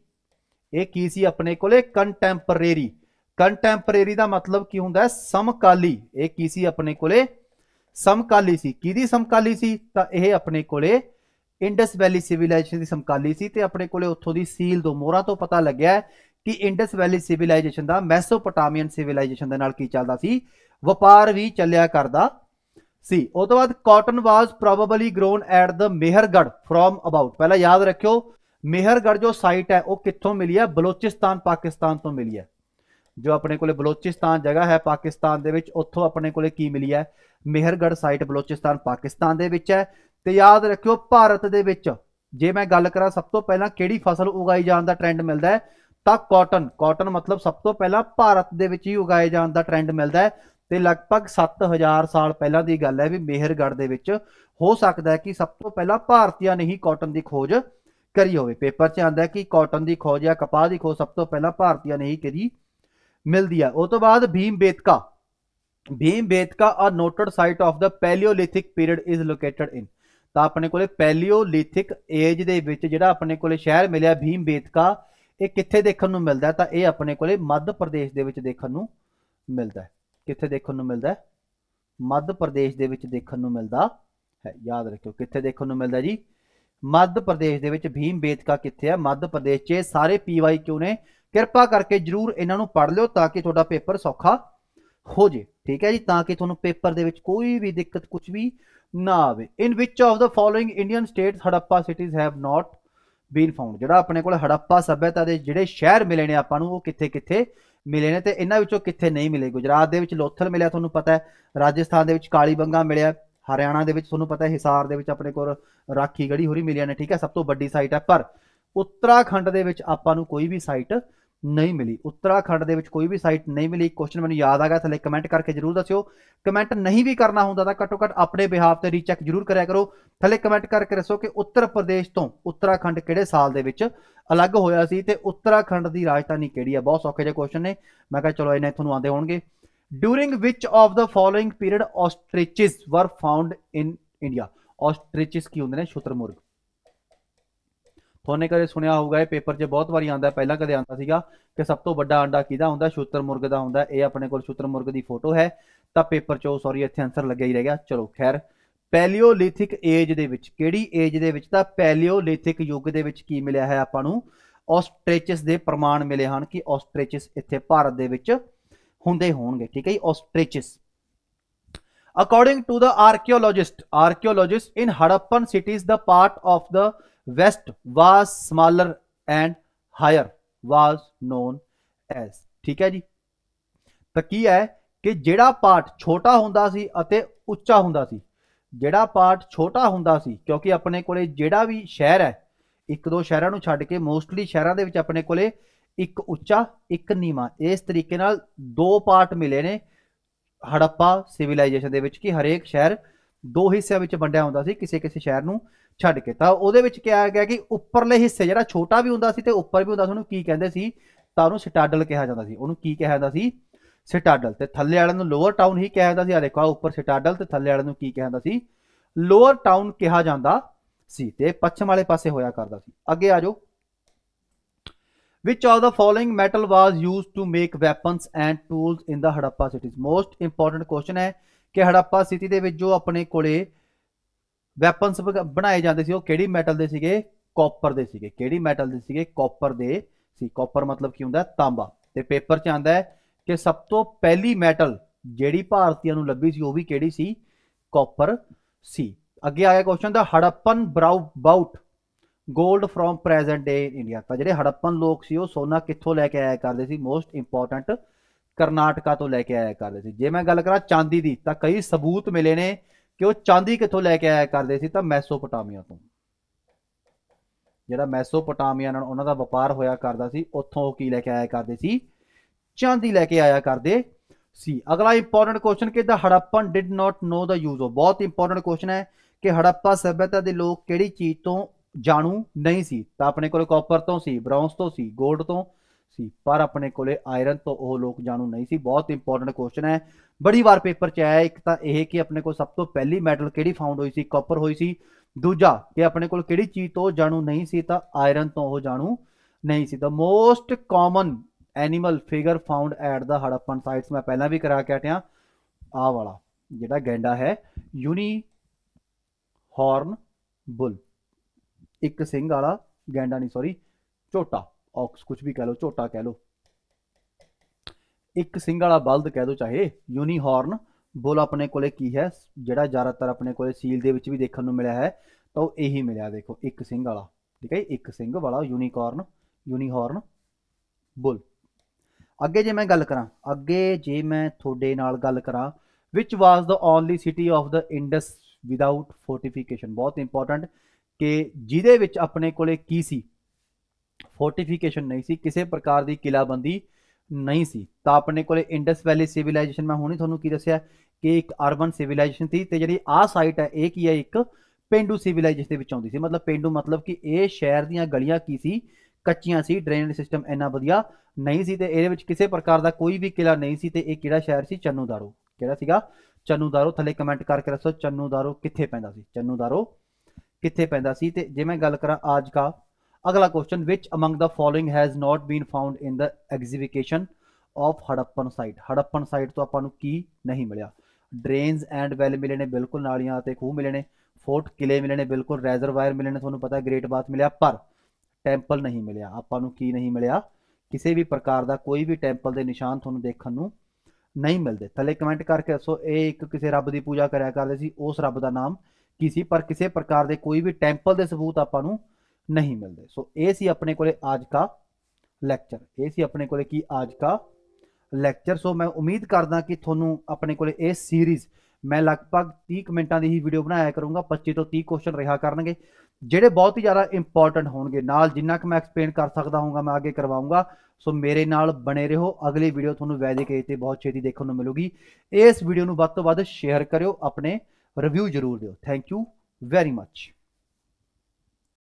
ਇਹ ਕੀ ਸੀ ਆਪਣੇ ਕੋਲੇ? ਕੰਟੈਂਪਰੇਰੀ ਕੰਟੈਂਪਰੇਰੀ ਦਾ ਮਤਲਬ ਕੀ ਹੁੰਦਾ ਹੈ? ਸਮਕਾਲੀ। ਇਹ ਕੀ ਸੀ ਆਪਣੇ ਕੋਲੇ? ਸਮਕਾਲੀ ਸੀ। ਕਿਹਦੀ ਸਮਕਾਲੀ ਸੀ? ਤਾਂ ਇਹ ਆਪਣੇ ਕੋਲੇ ਇੰਡਸ ਵੈਲੀ ਸਿਵਲਾਈਜੇਸ਼ਨ ਦੀ ਸਮਕਾਲੀ ਸੀ ਤੇ ਆਪਣੇ ਕੋਲੇ ਉੱਥੋਂ ਦੀ ਸੀਲ ਦੋ ਮੋਹਰਾਂ ਤੋਂ ਪਤਾ ਲੱਗਿਆ ਕਿ ਇੰਡਸ ਵੈਲੀ ਸਿਵਲਾਈਜੇਸ਼ਨ ਦਾ, ਮੈਸੋਪੋਟਾਮੀਅਨ ਸਿਵਲਾਈਜੇਸ਼ਨ ਦੇ ਨਾਲ ਕੀ ਚੱਲਦਾ ਸੀ? ਵਪਾਰ ਵੀ ਚੱਲਿਆ ਕਰਦਾ ਸੀ। ਉਸ ਤੋਂ ਬਾਅਦ cotton was probably grown at the Mehrgarh from about ਪਹਿਲਾਂ ਯਾਦ ਰੱਖਿਓ ਮਿਹਰਗੜ ਜੋ ਸਾਈਟ ਹੈ, ਉਹ ਕਿੱਥੋਂ ਮਿਲੀ ਹੈ? ਬਲੋਚਿਸਤਾਨ, ਪਾਕਿਸਤਾਨ ਤੋਂ ਮਿਲੀ ਹੈ। ਜੋ ਆਪਣੇ ਕੋਲੇ ਬਲੋਚਿਸਤਾਨ ਜਗ੍ਹਾ ਹੈ, ਪਾਕਿਸਤਾਨ ਦੇ ਵਿੱਚ, ਉੱਥੋਂ ਆਪਣੇ ਕੋਲੇ ਕੀ ਮਿਲੀ ਹੈ? ਮਿਹਰਗੜ ਸਾਈਟ ਬਲੋਚਿਸਤਾਨ ਪਾਕਿਸਤਾਨ ਦੇ ਵਿੱਚ ਹੈ। ਤੇ ਯਾਦ ਰੱਖਿਓ, ਭਾਰਤ ਦੇ ਵਿੱਚ, ਜੇ ਮੈਂ ਗੱਲ ਕਰਾਂ, ਸਭ ਤੋਂ ਪਹਿਲਾਂ ਕਿਹੜੀ ਫਸਲ ਉਗਾਈ ਜਾਣ ਦਾ ਟ੍ਰੈਂਡ ਮਿਲਦਾ ਹੈ? ਤਾਂ ਕਾਟਨ ਕਾਟਨ ਮਤਲਬ ਸਭ ਤੋਂ ਪਹਿਲਾਂ ਭਾਰਤ ਦੇ ਵਿੱਚ ਹੀ ਉਗਾਏ ਜਾਣ ਦਾ ਟ੍ਰੈਂਡ ਮਿਲਦਾ ਹੈ ਤੇ ਲਗਭਗ 7000 ਸਾਲ ਪਹਿਲਾਂ ਦੀ ਗੱਲ ਹੈ ਵੀ ਮਿਹਰਗੜ ਦੇ ਵਿੱਚ ਹੋ ਸਕਦਾ ਹੈ ਕਿ ਸਭ ਤੋਂ ਪਹਿਲਾਂ ਭਾਰਤੀਆਂ ਨੇ ਹੀ ਕਾਟਨ ਦੀ ਖੋਜ ਕਰੀ ਹੋਵੇ। ਪੇਪਰ 'ਚ ਆਂਦਾ ਹੈ ਕਿ ਕਾਟਨ ਦੀ ਖੋਜ ਜਾਂ ਕਪਾਹ ਦੀ ਖੋਜ ਸਭ ਤੋਂ ਪਹਿਲਾਂ ਭਾਰਤੀਆਂ ਨੇ ਹੀ ਕਰੀ ਮਿਲਦੀ ਹੈ। ਉਹ ਤੋਂ ਬਾਅਦ Bhimbetka. Bhimbetka a noted site of the palaeolithic period is located in ਤਾਂ ਆਪਣੇ ਕੋਲੇ ਪੈਲੀਓਲਿਥਿਕ ਏਜ ਦੇ ਵਿੱਚ ਜਿਹੜਾ ਆਪਣੇ ਕੋਲੇ ਸ਼ਹਿਰ ਮਿਲਿਆ ਭੀਮ ਬੇਤਕਾ ਇਹ ਕਿੱਥੇ ਦੇਖਣ ਨੂੰ ਮਿਲਦਾ ਤਾਂ ਇਹ ਆਪਣੇ ਕੋਲੇ ਮੱਧ ਪ੍ਰਦੇਸ਼ ਦੇ ਵਿੱਚ ਦੇਖਣ ਨੂੰ ਮਿਲਦਾ ਕਿੱਥੇ ਦੇਖਣ ਨੂੰ ਮਿਲਦਾ ਮੱਧ ਪ੍ਰਦੇਸ਼ ਦੇ ਵਿੱਚ ਦੇਖਣ ਨੂੰ ਮਿਲਦਾ ਹੈ। ਯਾਦ ਰੱਖਿਓ, ਕਿੱਥੇ ਦੇਖਣ ਨੂੰ ਮਿਲਦਾ ਜੀ? ਮੱਧ ਪ੍ਰਦੇਸ਼ ਦੇ ਵਿੱਚ ਭੀਮ ਬੇਤਕਾ ਕਿੱਥੇ ਹੈ? ਮੱਧ ਪ੍ਰਦੇਸ਼ 'ਚ ਇਹ ਸਾਰੇ ਪੀਵਾਈ ਕਿਉਂ ਨੇ? ਕਿਰਪਾ ਕਰਕੇ ਜਰੂਰ ਇਹਨਾਂ ਨੂੰ ਪੜ੍ਹ ਲਿਓ ਤਾਂ ਕਿ ਤੁਹਾਡਾ ਪੇਪਰ ਸੌਖਾ ਹੋ ਜੇ। ਠੀਕ ਹੈ ਜੀ? ਤਾਂ ਕਿ ਤੁਹਾਨੂੰ ਪੇਪਰ ਦੇ ਵਿੱਚ ਕੋਈ ਵੀ ਦਿੱਕਤ ਕੁਝ ਵੀ ਨਾ ਆਵੇ। In which of the following Indian states Harappa cities have not been found ਜਿਹੜਾ ਆਪਣੇ ਕੋਲ ਹੜੱਪਾ ਸਭਿਅਤਾ ਦੇ ਜਿਹੜੇ ਸ਼ਹਿਰ ਮਿਲੇ ਨੇ ਆਪਾਂ ਨੂੰ, ਉਹ ਕਿੱਥੇ ਕਿੱਥੇ ਮਿਲੇ ਨੇ ਤੇ ਇਹਨਾਂ ਵਿੱਚੋਂ ਕਿੱਥੇ ਨਹੀਂ ਮਿਲੇ। ਗੁਜਰਾਤ ਦੇ ਵਿੱਚ ਲੋਥਲ ਮਿਲਿਆ ਤੁਹਾਨੂੰ ਪਤਾ ਹੈ, ਰਾਜਸਥਾਨ ਦੇ ਵਿੱਚ ਕਾਲੀਬੰਗਾ ਮਿਲਿਆ, ਹਰਿਆਣਾ ਦੇ ਵਿੱਚ ਤੁਹਾਨੂੰ ਪਤਾ ਹੈ, ਹਿਸਾਰ ਦੇ ਵਿੱਚ ਆਪਣੇ ਕੋਲ ਰਾਖੀ ਗੜੀ ਹੋਰੀ ਮਿਲੀਆਂ ਨੇ, ਠੀਕ ਹੈ, ਸਭ ਤੋਂ ਵੱਡੀ ਸਾਈਟ ਹੈ। ਪਰ ਉੱਤਰਾਖੰਡ ਦੇ ਵਿੱਚ ਆਪਾਂ ਨੂੰ ਕੋਈ ਵੀ ਸਾਈਟ ਨਹੀਂ ਮਿਲੀ। ਉੱਤਰਾਖੰਡ ਦੇ ਵਿੱਚ ਕੋਈ ਵੀ ਸਾਈਟ ਨਹੀਂ ਮਿਲੀ। ਕੁਐਸਚਨ ਮੈਨੂੰ ਯਾਦ ਆ ਗਿਆ, ਥੱਲੇ ਕਮੈਂਟ ਕਰਕੇ ਜਰੂਰ ਦੱਸਿਓ। ਕਮੈਂਟ ਨਹੀਂ ਵੀ ਕਰਨਾ ਹੁੰਦਾ ਤਾਂ ਘੱਟੋ ਘੱਟ ਆਪਣੇ ਬਿਹਾਫ ਤੇ ਰੀਚੈਕ ਜਰੂਰ ਕਰਿਆ ਕਰੋ। ਥੱਲੇ ਕਮੈਂਟ ਕਰਕੇ ਦੱਸੋ ਕਿ ਉੱਤਰ ਪ੍ਰਦੇਸ਼ ਤੋਂ ਉੱਤਰਾਖੰਡ ਕਿਹੜੇ ਸਾਲ ਦੇ ਵਿੱਚ ਅਲੱਗ ਹੋਇਆ ਸੀ ਤੇ ਉੱਤਰਾਖੰਡ ਦੀ ਰਾਜਧਾਨੀ ਕਿਹੜੀ ਹੈ ਬਹੁਤ ਸੌਖੇ ਜਿਹੇ ਕੁਐਸਚਨ ਨੇ। ਮੈਂ ਕਿਹਾ ਚਲੋ ਇਹਨੇ ਤੁਹਾਨੂੰ ਆਉਂਦੇ ਹੋਣਗੇ। During which of the following period ostriches were found in India ਆਸਟ੍ਰਿਚਸ ਕੀ ਹੁੰਦੇ ਨੇ? ਸ਼ੁਤਰਮੁਰਗ ਤੁਹਾਨੇ ਕਦੇ ਸੁਣਿਆ ਹੋਊਗਾ, ਇਹ ਪੇਪਰ 'ਚ ਬਹੁਤ ਵਾਰੀ ਆਉਂਦਾ, ਪਹਿਲਾਂ ਕਦੇ ਆਉਂਦਾ ਸੀਗਾ ਕਿ ਸਭ ਤੋਂ ਵੱਡਾ ਅੰਡਾ ਕਿਹਦਾ ਹੁੰਦਾ? ਸ਼ੁਤਰਮੁਰਗ ਦਾ ਹੁੰਦਾ, ਇਹ ਆਪਣੇ ਕੋਲ ਸ਼ੁਤਰਮੁਰਗ ਦੀ ਫੋਟੋ ਹੈ, ਤਾਂ ਪੇਪਰ 'ਚ ਸੌਰੀ ਇੱਥੇ ਆਨਸਰ ਲੱਗਿਆ ਹੀ ਰਹਿ ਗਿਆ। ਚਲੋ, ਖੈਰ ਪੈਲੀਓਲਿਥਿਕ ਏਜ ਦੇ ਵਿੱਚ, ਕਿਹੜੀ ਏਜ ਦੇ ਵਿੱਚ ਤਾਂ ਪੈਲੀਓਲਿਥਿਕ ਯੁੱਗ ਦੇ ਵਿੱਚ ਕੀ ਮਿਲਿਆ ਹੈ ਆਪਾਂ ਨੂੰ? ਆਸਟ੍ਰੇਚਸ ਦੇ ਪ੍ਰਮਾਣ ਮਿਲੇ ਹਨ ਕਿ ਆਸਟ੍ਰੇਚਸ ਇੱਥੇ ਭਾਰਤ ਦੇ ਵਿੱਚ ਹੁੰਦੇ ਹੋਣਗੇ, ਠੀਕ ਹੈ ਜੀ? Ostriches according to the archaeologist archaeologist in harappan cities the part of the west was smaller and higher was known as ਠੀਕ ਹੈ ਜੀ? ਤਾਂ ਕੀ ਹੈ ਕਿ ਜਿਹੜਾ ਪਾਰਟ ਛੋਟਾ ਹੁੰਦਾ ਸੀ ਅਤੇ ਉੱਚਾ ਹੁੰਦਾ ਸੀ, ਜਿਹੜਾ ਪਾਰਟ ਛੋਟਾ ਹੁੰਦਾ ਸੀ, ਕਿਉਂਕਿ ਆਪਣੇ ਕੋਲੇ ਜਿਹੜਾ ਵੀ ਸ਼ਹਿਰ ਹੈ, ਇੱਕ ਦੋ ਸ਼ਹਿਰਾਂ ਨੂੰ ਛੱਡ ਕੇ ਮੋਸਟਲੀ ਸ਼ਹਿਰਾਂ ਦੇ ਵਿੱਚ ਆਪਣੇ ਕੋਲੇ ਇੱਕ ਉੱਚਾ, ਇੱਕ ਨੀਵਾਂ, ਇਸ ਤਰੀਕੇ ਨਾਲ ਦੋ ਪਾਰਟ ਮਿਲੇ ਨੇ ਹੜੱਪਾ ਸਿਵਲਾਈਜੇਸ਼ਨ ਦੇ ਵਿੱਚ ਕਿ ਹਰੇਕ ਸ਼ਹਿਰ ਦੋ ਹਿੱਸਿਆਂ ਵਿੱਚ ਵੰਡਿਆ ਹੁੰਦਾ ਸੀ, ਕਿਸੇ ਕਿਸੇ ਸ਼ਹਿਰ ਨੂੰ ਛੱਡ ਕੇ। ਤਾਂ ਉਹਦੇ ਵਿੱਚ ਕਿਹਾ ਗਿਆ ਕਿ ਉੱਪਰਲੇ ਹਿੱਸੇ ਜਿਹੜਾ ਛੋਟਾ ਵੀ ਹੁੰਦਾ ਸੀ ਤੇ ਉੱਪਰ ਵੀ ਹੁੰਦਾ ਸੀ, ਉਹਨੂੰ ਕੀ ਕਹਿੰਦੇ ਸੀ? ਤਾਂ ਉਹਨੂੰ ਸਿਟਾਡਲ ਕਿਹਾ ਜਾਂਦਾ ਸੀ। ਉਹਨੂੰ ਕੀ ਕਿਹਾ ਜਾਂਦਾ ਸੀ? ਸਿਟਾਡਲ ਤੇ ਥੱਲੇ ਵਾਲਿਆਂ ਨੂੰ ਲੋਅਰ ਟਾਊਨ ਹੀ ਕਿਹਾ ਜਾਂਦਾ ਸੀ। ਆ ਦੇਖੋ ਉੱਪਰ ਸਿਟਾਡਲ ਤੇ ਥੱਲੇ ਵਾਲਿਆਂ ਨੂੰ ਕੀ ਕਿਹਾ ਜਾਂਦਾ ਸੀ? ਲੋਅਰ ਟਾਊਨ ਕਿਹਾ ਜਾਂਦਾ ਸੀ ਤੇ ਪੱਛਮ ਵਾਲੇ ਪਾਸੇ ਹੋਇਆ ਕਰਦਾ ਸੀ। ਅੱਗੇ ਆ ਜਾਓ। Which of the following metal was used to make weapons and tools in the Harappa cities? Most important question ਹੈ ਕਿ ਹੜੱਪਾ ਸਿਟੀ ਦੇ ਵਿੱਚ ਜੋ ਆਪਣੇ ਕੋਲੇ ਵੈਪਨਸ ਬਣਾਏ ਜਾਂਦੇ ਸੀ, ਉਹ ਕਿਹੜੀ ਮੈਟਲ ਦੇ ਸੀਗੇ? ਕਾਪਰ ਦੇ ਸੀਗੇ। ਕਿਹੜੀ ਮੈਟਲ ਦੇ ਸੀਗੇ? ਕਾਪਰ ਦੇ ਸੀ। ਕਾਪਰ ਮਤਲਬ ਕੀ ਹੁੰਦਾ? ਤਾਂਬਾ। ਤੇ ਪੇਪਰ 'ਚ ਆਂਦਾ ਹੈ ਕਿ ਸਭ ਤੋਂ ਪਹਿਲੀ ਮੈਟਲ ਜਿਹੜੀ ਭਾਰਤੀਆਂ ਨੂੰ ਲੱਭੀ ਸੀ, ਉਹ ਵੀ ਕਿਹੜੀ ਸੀ? ਕਾਪਰ ਸੀ। ਅੱਗੇ ਆਇਆ ਗਿਆ question the, Harappan brought about gold from present day India ਤਾਂ ਜਿਹੜੇ ਹੜੱਪਨ ਲੋਕ ਸੀ, ਉਹ ਸੋਨਾ ਕਿੱਥੋਂ ਲੈ ਕੇ ਆਇਆ ਕਰਦੇ ਸੀ? ਮੋਸਟ ਇੰਪੋਰਟੈਂਟ ਕਰਨਾਟਕਾ ਤੋਂ ਲੈ ਕੇ ਆਇਆ ਕਰਦੇ ਸੀ। ਜੇ ਮੈਂ ਗੱਲ ਕਰਾਂ ਚਾਂਦੀ ਦੀ, ਤਾਂ ਕਈ ਸਬੂਤ ਮਿਲੇ ਨੇ ਕਿ ਉਹ ਚਾਂਦੀ ਕਿੱਥੋਂ ਲੈ ਕੇ ਆਇਆ ਕਰਦੇ ਸੀ ਤਾਂ ਮੈਸੋਪੋਟਾਮੀਆ ਤੋਂ। ਜਿਹੜਾ ਮੈਸੋਪੋਟਾਮੀਆ ਨਾਲ ਉਹਨਾਂ ਦਾ ਵਪਾਰ ਹੋਇਆ ਕਰਦਾ ਸੀ, ਉੱਥੋਂ ਉਹ ਕੀ ਲੈ ਕੇ ਆਇਆ ਕਰਦੇ ਸੀ? ਚਾਂਦੀ ਲੈ ਕੇ ਆਇਆ ਕਰਦੇ ਸੀ। ਅਗਲਾ ਇੰਪੋਰਟੈਂਟ ਕੁਐਸਚਨ ਕਿ the Harappan did not know the use of ਬਹੁਤ ਇੰਪੋਰਟੈਂਟ ਕੁਐਸਚਨ ਹੈ ਕਿ ਹੜੱਪਾ ਸਭਿਅਤਾ ਦੇ ਲੋਕ ਕਿਹੜੀ ਚੀਜ਼ ਤੋਂ ਜਾਣੂ ਨਹੀਂ ਸੀ। ਤਾਂ ਆਪਣੇ ਕੋਲ ਕਾਪਰ ਤੋਂ ਸੀ ਬ੍ਰੌਂਜ਼ ਤੋਂ ਸੀ 골ਡ ਤੋਂ। ਸੀ। ਪਰ ਆਪਣੇ ਕੋਲੇ ਆਇਰਨ ਤੋਂ ਉਹ ਲੋਕ ਜਾਣੂ ਨਹੀਂ ਸੀ। ਬਹੁਤ ਇੰਪੋਰਟੈਂਟ ਕੁਐਸਚਨ ਹੈ। ਬੜੀ ਵਾਰ ਪੇਪਰ 'ਚ ਆਇਆ, ਇੱਕ ਤਾਂ ਇਹ ਕਿ ਆਪਣੇ ਕੋਲ ਸਭ ਤੋਂ ਪਹਿਲੀ ਮੈਟਲ ਕਿਹੜੀ ਫਾਊਂਡ ਹੋਈ ਸੀ? ਕਾਪਰ ਹੋਈ ਸੀ। ਦੂਜਾ, ਕਿ ਆਪਣੇ ਕੋਲ ਕਿਹੜੀ ਚੀਜ਼ ਤੋਂ ਜਾਣੂ ਨਹੀਂ ਸੀ, ਤਾਂ ਆਇਰਨ ਤੋਂ ਉਹ ਜਾਣੂ ਨਹੀਂ ਸੀ। The most common animal figure found at the Harappan sites ਮੈਂ ਪਹਿਲਾਂ ਵੀ ਕਰਾ ਕੇ ਹਟਿਆ। ਆਹ ਵਾਲਾ, ਜਿਹੜਾ ਗੈਂਡਾ ਹੈ, ਯੂਨੀ ਹਾਰਨ ਬੁਲ। ਇੱਕ ਸਿੰਘ ਵਾਲਾ ਗੈਂਡਾ ਨਹੀਂ ਸੌਰੀ ਝੋਟਾ। ਔਕਸ ਕੁਝ ਵੀ ਕਹਿ ਲਓ, ਝੋਟਾ ਕਹਿ ਲਓ। ਇੱਕ ਸਿੰਘ ਵਾਲਾ ਬਲਦ ਕਹਿ ਦੋ ਚਾਹੇ ਯੂਨੀ ਹਾਰਨ ਬੁੱਲ ਆਪਣੇ ਕੋਲੇ ਕੀ ਹੈ, ਜਿਹੜਾ ਜ਼ਿਆਦਾਤਰ ਆਪਣੇ ਕੋਲੇ ਸੀਲ ਦੇ ਵਿੱਚ ਵੀ ਦੇਖਣ ਨੂੰ ਮਿਲਿਆ ਹੈ, ਤਾਂ ਉਹ ਇਹੀ ਮਿਲਿਆ ਦੇਖੋ, ਇੱਕ ਸਿੰਘ ਵਾਲਾ, ਠੀਕ ਹੈ ਇੱਕ ਸਿੰਘ ਵਾਲਾ ਯੂਨੀਕੋਰਨ ਯੂਨੀਹਾਰਨ ਬੁੱਲ। ਅੱਗੇ ਜੇ ਮੈਂ ਗੱਲ ਕਰਾਂ, ਅੱਗੇ ਜੇ ਮੈਂ ਤੁਹਾਡੇ ਨਾਲ ਗੱਲ ਕਰਾਂ, which was the only city of the Indus without fortification ਬਹੁਤ ਇੰਪੋਰਟੈਂਟ ਕਿ ਜਿਹਦੇ ਵਿੱਚ ਆਪਣੇ ਕੋਲੇ ਕੀ ਸੀ? ਫੋਰਟੀਫਿਕੇਸ਼ਨ ਨਹੀਂ ਸੀ, ਕਿਸੇ ਪ੍ਰਕਾਰ ਦੀ ਕਿਲਾਬੰਦੀ ਨਹੀਂ ਸੀ। ਤਾਂ ਆਪਣੇ ਕੋਲੇ ਇੰਡਸ ਵੈਲੀ ਸਿਵਲਾਈਜੇਸ਼ਨ ਮੈਂ ਹੁਣੇ ਤੁਹਾਨੂੰ ਕੀ ਦੱਸਿਆ ਕਿ ਇੱਕ ਅਰਬਨ ਸਿਵਲਾਈਜੇਸ਼ਨ ਸੀ ਤੇ ਜਿਹੜੀ ਆ ਸਾਈਟ ਹੈ, ਇਹ ਕੀ ਹੈ? ਇੱਕ ਪਿੰਡੂ ਸਿਵਲਾਈਜੇਸ਼ਨ ਦੇ ਵਿੱਚ ਆਉਂਦੀ ਸੀ। ਮਤਲਬ ਪਿੰਡੂ ਮਤਲਬ ਕਿ ਇਹ ਸ਼ਹਿਰ ਦੀਆਂ ਗਲੀਆਂ ਕੀ ਸੀ? ਕੱਚੀਆਂ ਸੀ ਡਰੇਨੇਜ ਸਿਸਟਮ ਇੰਨਾ ਵਧੀਆ ਨਹੀਂ ਸੀ ਤੇ ਇਹਦੇ ਵਿੱਚ ਕਿਸੇ ਪ੍ਰਕਾਰ ਦਾ ਕੋਈ ਵੀ ਕਿਲਾ ਨਹੀਂ ਸੀ ਤੇ ਇਹ ਕਿਹੜਾ ਸ਼ਹਿਰ ਸੀ? ਚੰਨੂਦਾਰੋ ਕਿਹੜਾ ਸੀਗਾ? ਚੰਨੂਦਾਰੋ ਥੱਲੇ ਕਮੈਂਟ ਕਰਕੇ ਦੱਸੋ ਚੰਨੂਦਾਰੋ ਕਿੱਥੇ ਪੈਂਦਾ ਸੀ? ਚੰਨੂਦਾਰੋ ਕਿੱਥੇ ਪੈਂਦਾ ਸੀ? ਤੇ ਜੇ ਮੈਂ ਗੱਲ ਕਰਾਂ ਆਜ ਕਾ ਅਗਲਾ question which among the following has not been found in the exhibition of Harappan site Harappan site ਤੋਂ ਆਪਾਂ ਨੂੰ ਕੀ ਨਹੀਂ ਮਿਲਿਆ? ਡਰੇਨਸ ਐਂਡ ਵੈਲ ਮਿਲੇ ਨੇ, ਬਿਲਕੁਲ ਨਾਲੀਆਂ ਅਤੇ ਖੂਹ ਮਿਲੇ ਨੇ, ਫੋਰਟ ਕਿਲੇ ਮਿਲੇ ਨੇ, ਬਿਲਕੁਲ ਰੈਜ਼ਰਵਾਇਰ ਮਿਲੇ ਨੇ, ਤੁਹਾਨੂੰ ਪਤਾ ਗ੍ਰੇਟ ਬਾਥ ਮਿਲਿਆ, ਪਰ ਟੈਂਪਲ ਨਹੀਂ ਮਿਲਿਆ। ਆਪਾਂ ਨੂੰ ਕੀ ਨਹੀਂ ਮਿਲਿਆ? ਕਿਸੇ ਵੀ ਪ੍ਰਕਾਰ ਦਾ ਕੋਈ ਵੀ ਟੈਂਪਲ ਦੇ ਨਿਸ਼ਾਨ ਤੁਹਾਨੂੰ ਦੇਖਣ ਨੂੰ ਨਹੀਂ ਮਿਲਦੇ। ਥੱਲੇ ਕਮੈਂਟ ਕਰਕੇ ਦੱਸੋ, ਇਹ ਇੱਕ ਕਿਸੇ ਰੱਬ ਦੀ ਪੂਜਾ ਕਰਿਆ ਕਰਦੇ ਸੀ, ਉਸ ਰੱਬ ਦਾ ਨਾਮ ਕੀ ਸੀ? ਪਰ ਕਿਸੇ ਪ੍ਰਕਾਰ ਦੇ ਕੋਈ ਵੀ ਟੈਂਪਲ ਦੇ ਸਬੂਤ ਆਪਾਂ ਨੂੰ ਨਹੀਂ ਮਿਲਦੇ। ਸੋ ਇਹ ਸੀ ਆਪਣੇ ਕੋਲੇ ਅੱਜ ਦਾ ਲੈਕਚਰ ਇਹ ਸੀ ਆਪਣੇ ਕੋਲੇ ਕੀ ਅੱਜ ਦਾ ਲੈਕਚਰ ਸੋ ਮੈਂ ਉਮੀਦ ਕਰਦਾ ਕਿ ਤੁਹਾਨੂੰ ਆਪਣੇ ਕੋਲੇ ਇਹ ਸੀਰੀਜ਼ ਮੈਂ ਲਗਭਗ 30 ਕੁ ਮਿੰਟਾਂ ਦੀ ਹੀ ਵੀਡੀਓ ਬਣਾਇਆ ਕਰੂੰਗਾ। 25 ਤੋਂ 30 ਕੁਐਸਚਨ ਰਿਹਾ ਕਰਨਗੇ। ਜਿਹੜੇ ਬਹੁਤ ਹੀ ਜ਼ਿਆਦਾ ਇੰਪੋਰਟੈਂਟ ਹੋਣਗੇ। ਨਾਲ ਜਿੰਨਾ ਕਿ ਮੈਂ ਐਕਸਪਲੇਨ ਕਰ ਸਕਦਾ ਹੂੰਗਾ ਮੈਂ ਅੱਗੇ ਕਰਵਾਉਂਗਾ ਸੋ ਮੇਰੇ ਨਾਲ ਬਣੇ ਰਹੋ। ਅਗਲੀ ਵੀਡੀਓ ਤੁਹਾਨੂੰ ਵੈਦਿਕ ਏਜ ਤੇ ਬਹੁਤ ਛੇਤੀ ਦੇਖਣ ਨੂੰ ਮਿਲੂਗੀ। ਇਸ ਵੀਡੀਓ ਨੂੰ ਵੱਧ ਤੋਂ ਵੱਧ ਸ਼ੇਅਰ ਕਰਿਓ। ਆਪਣੇ ਰਿਵਿਊ ਜ਼ਰੂਰ ਦਿਓ। Thank you very much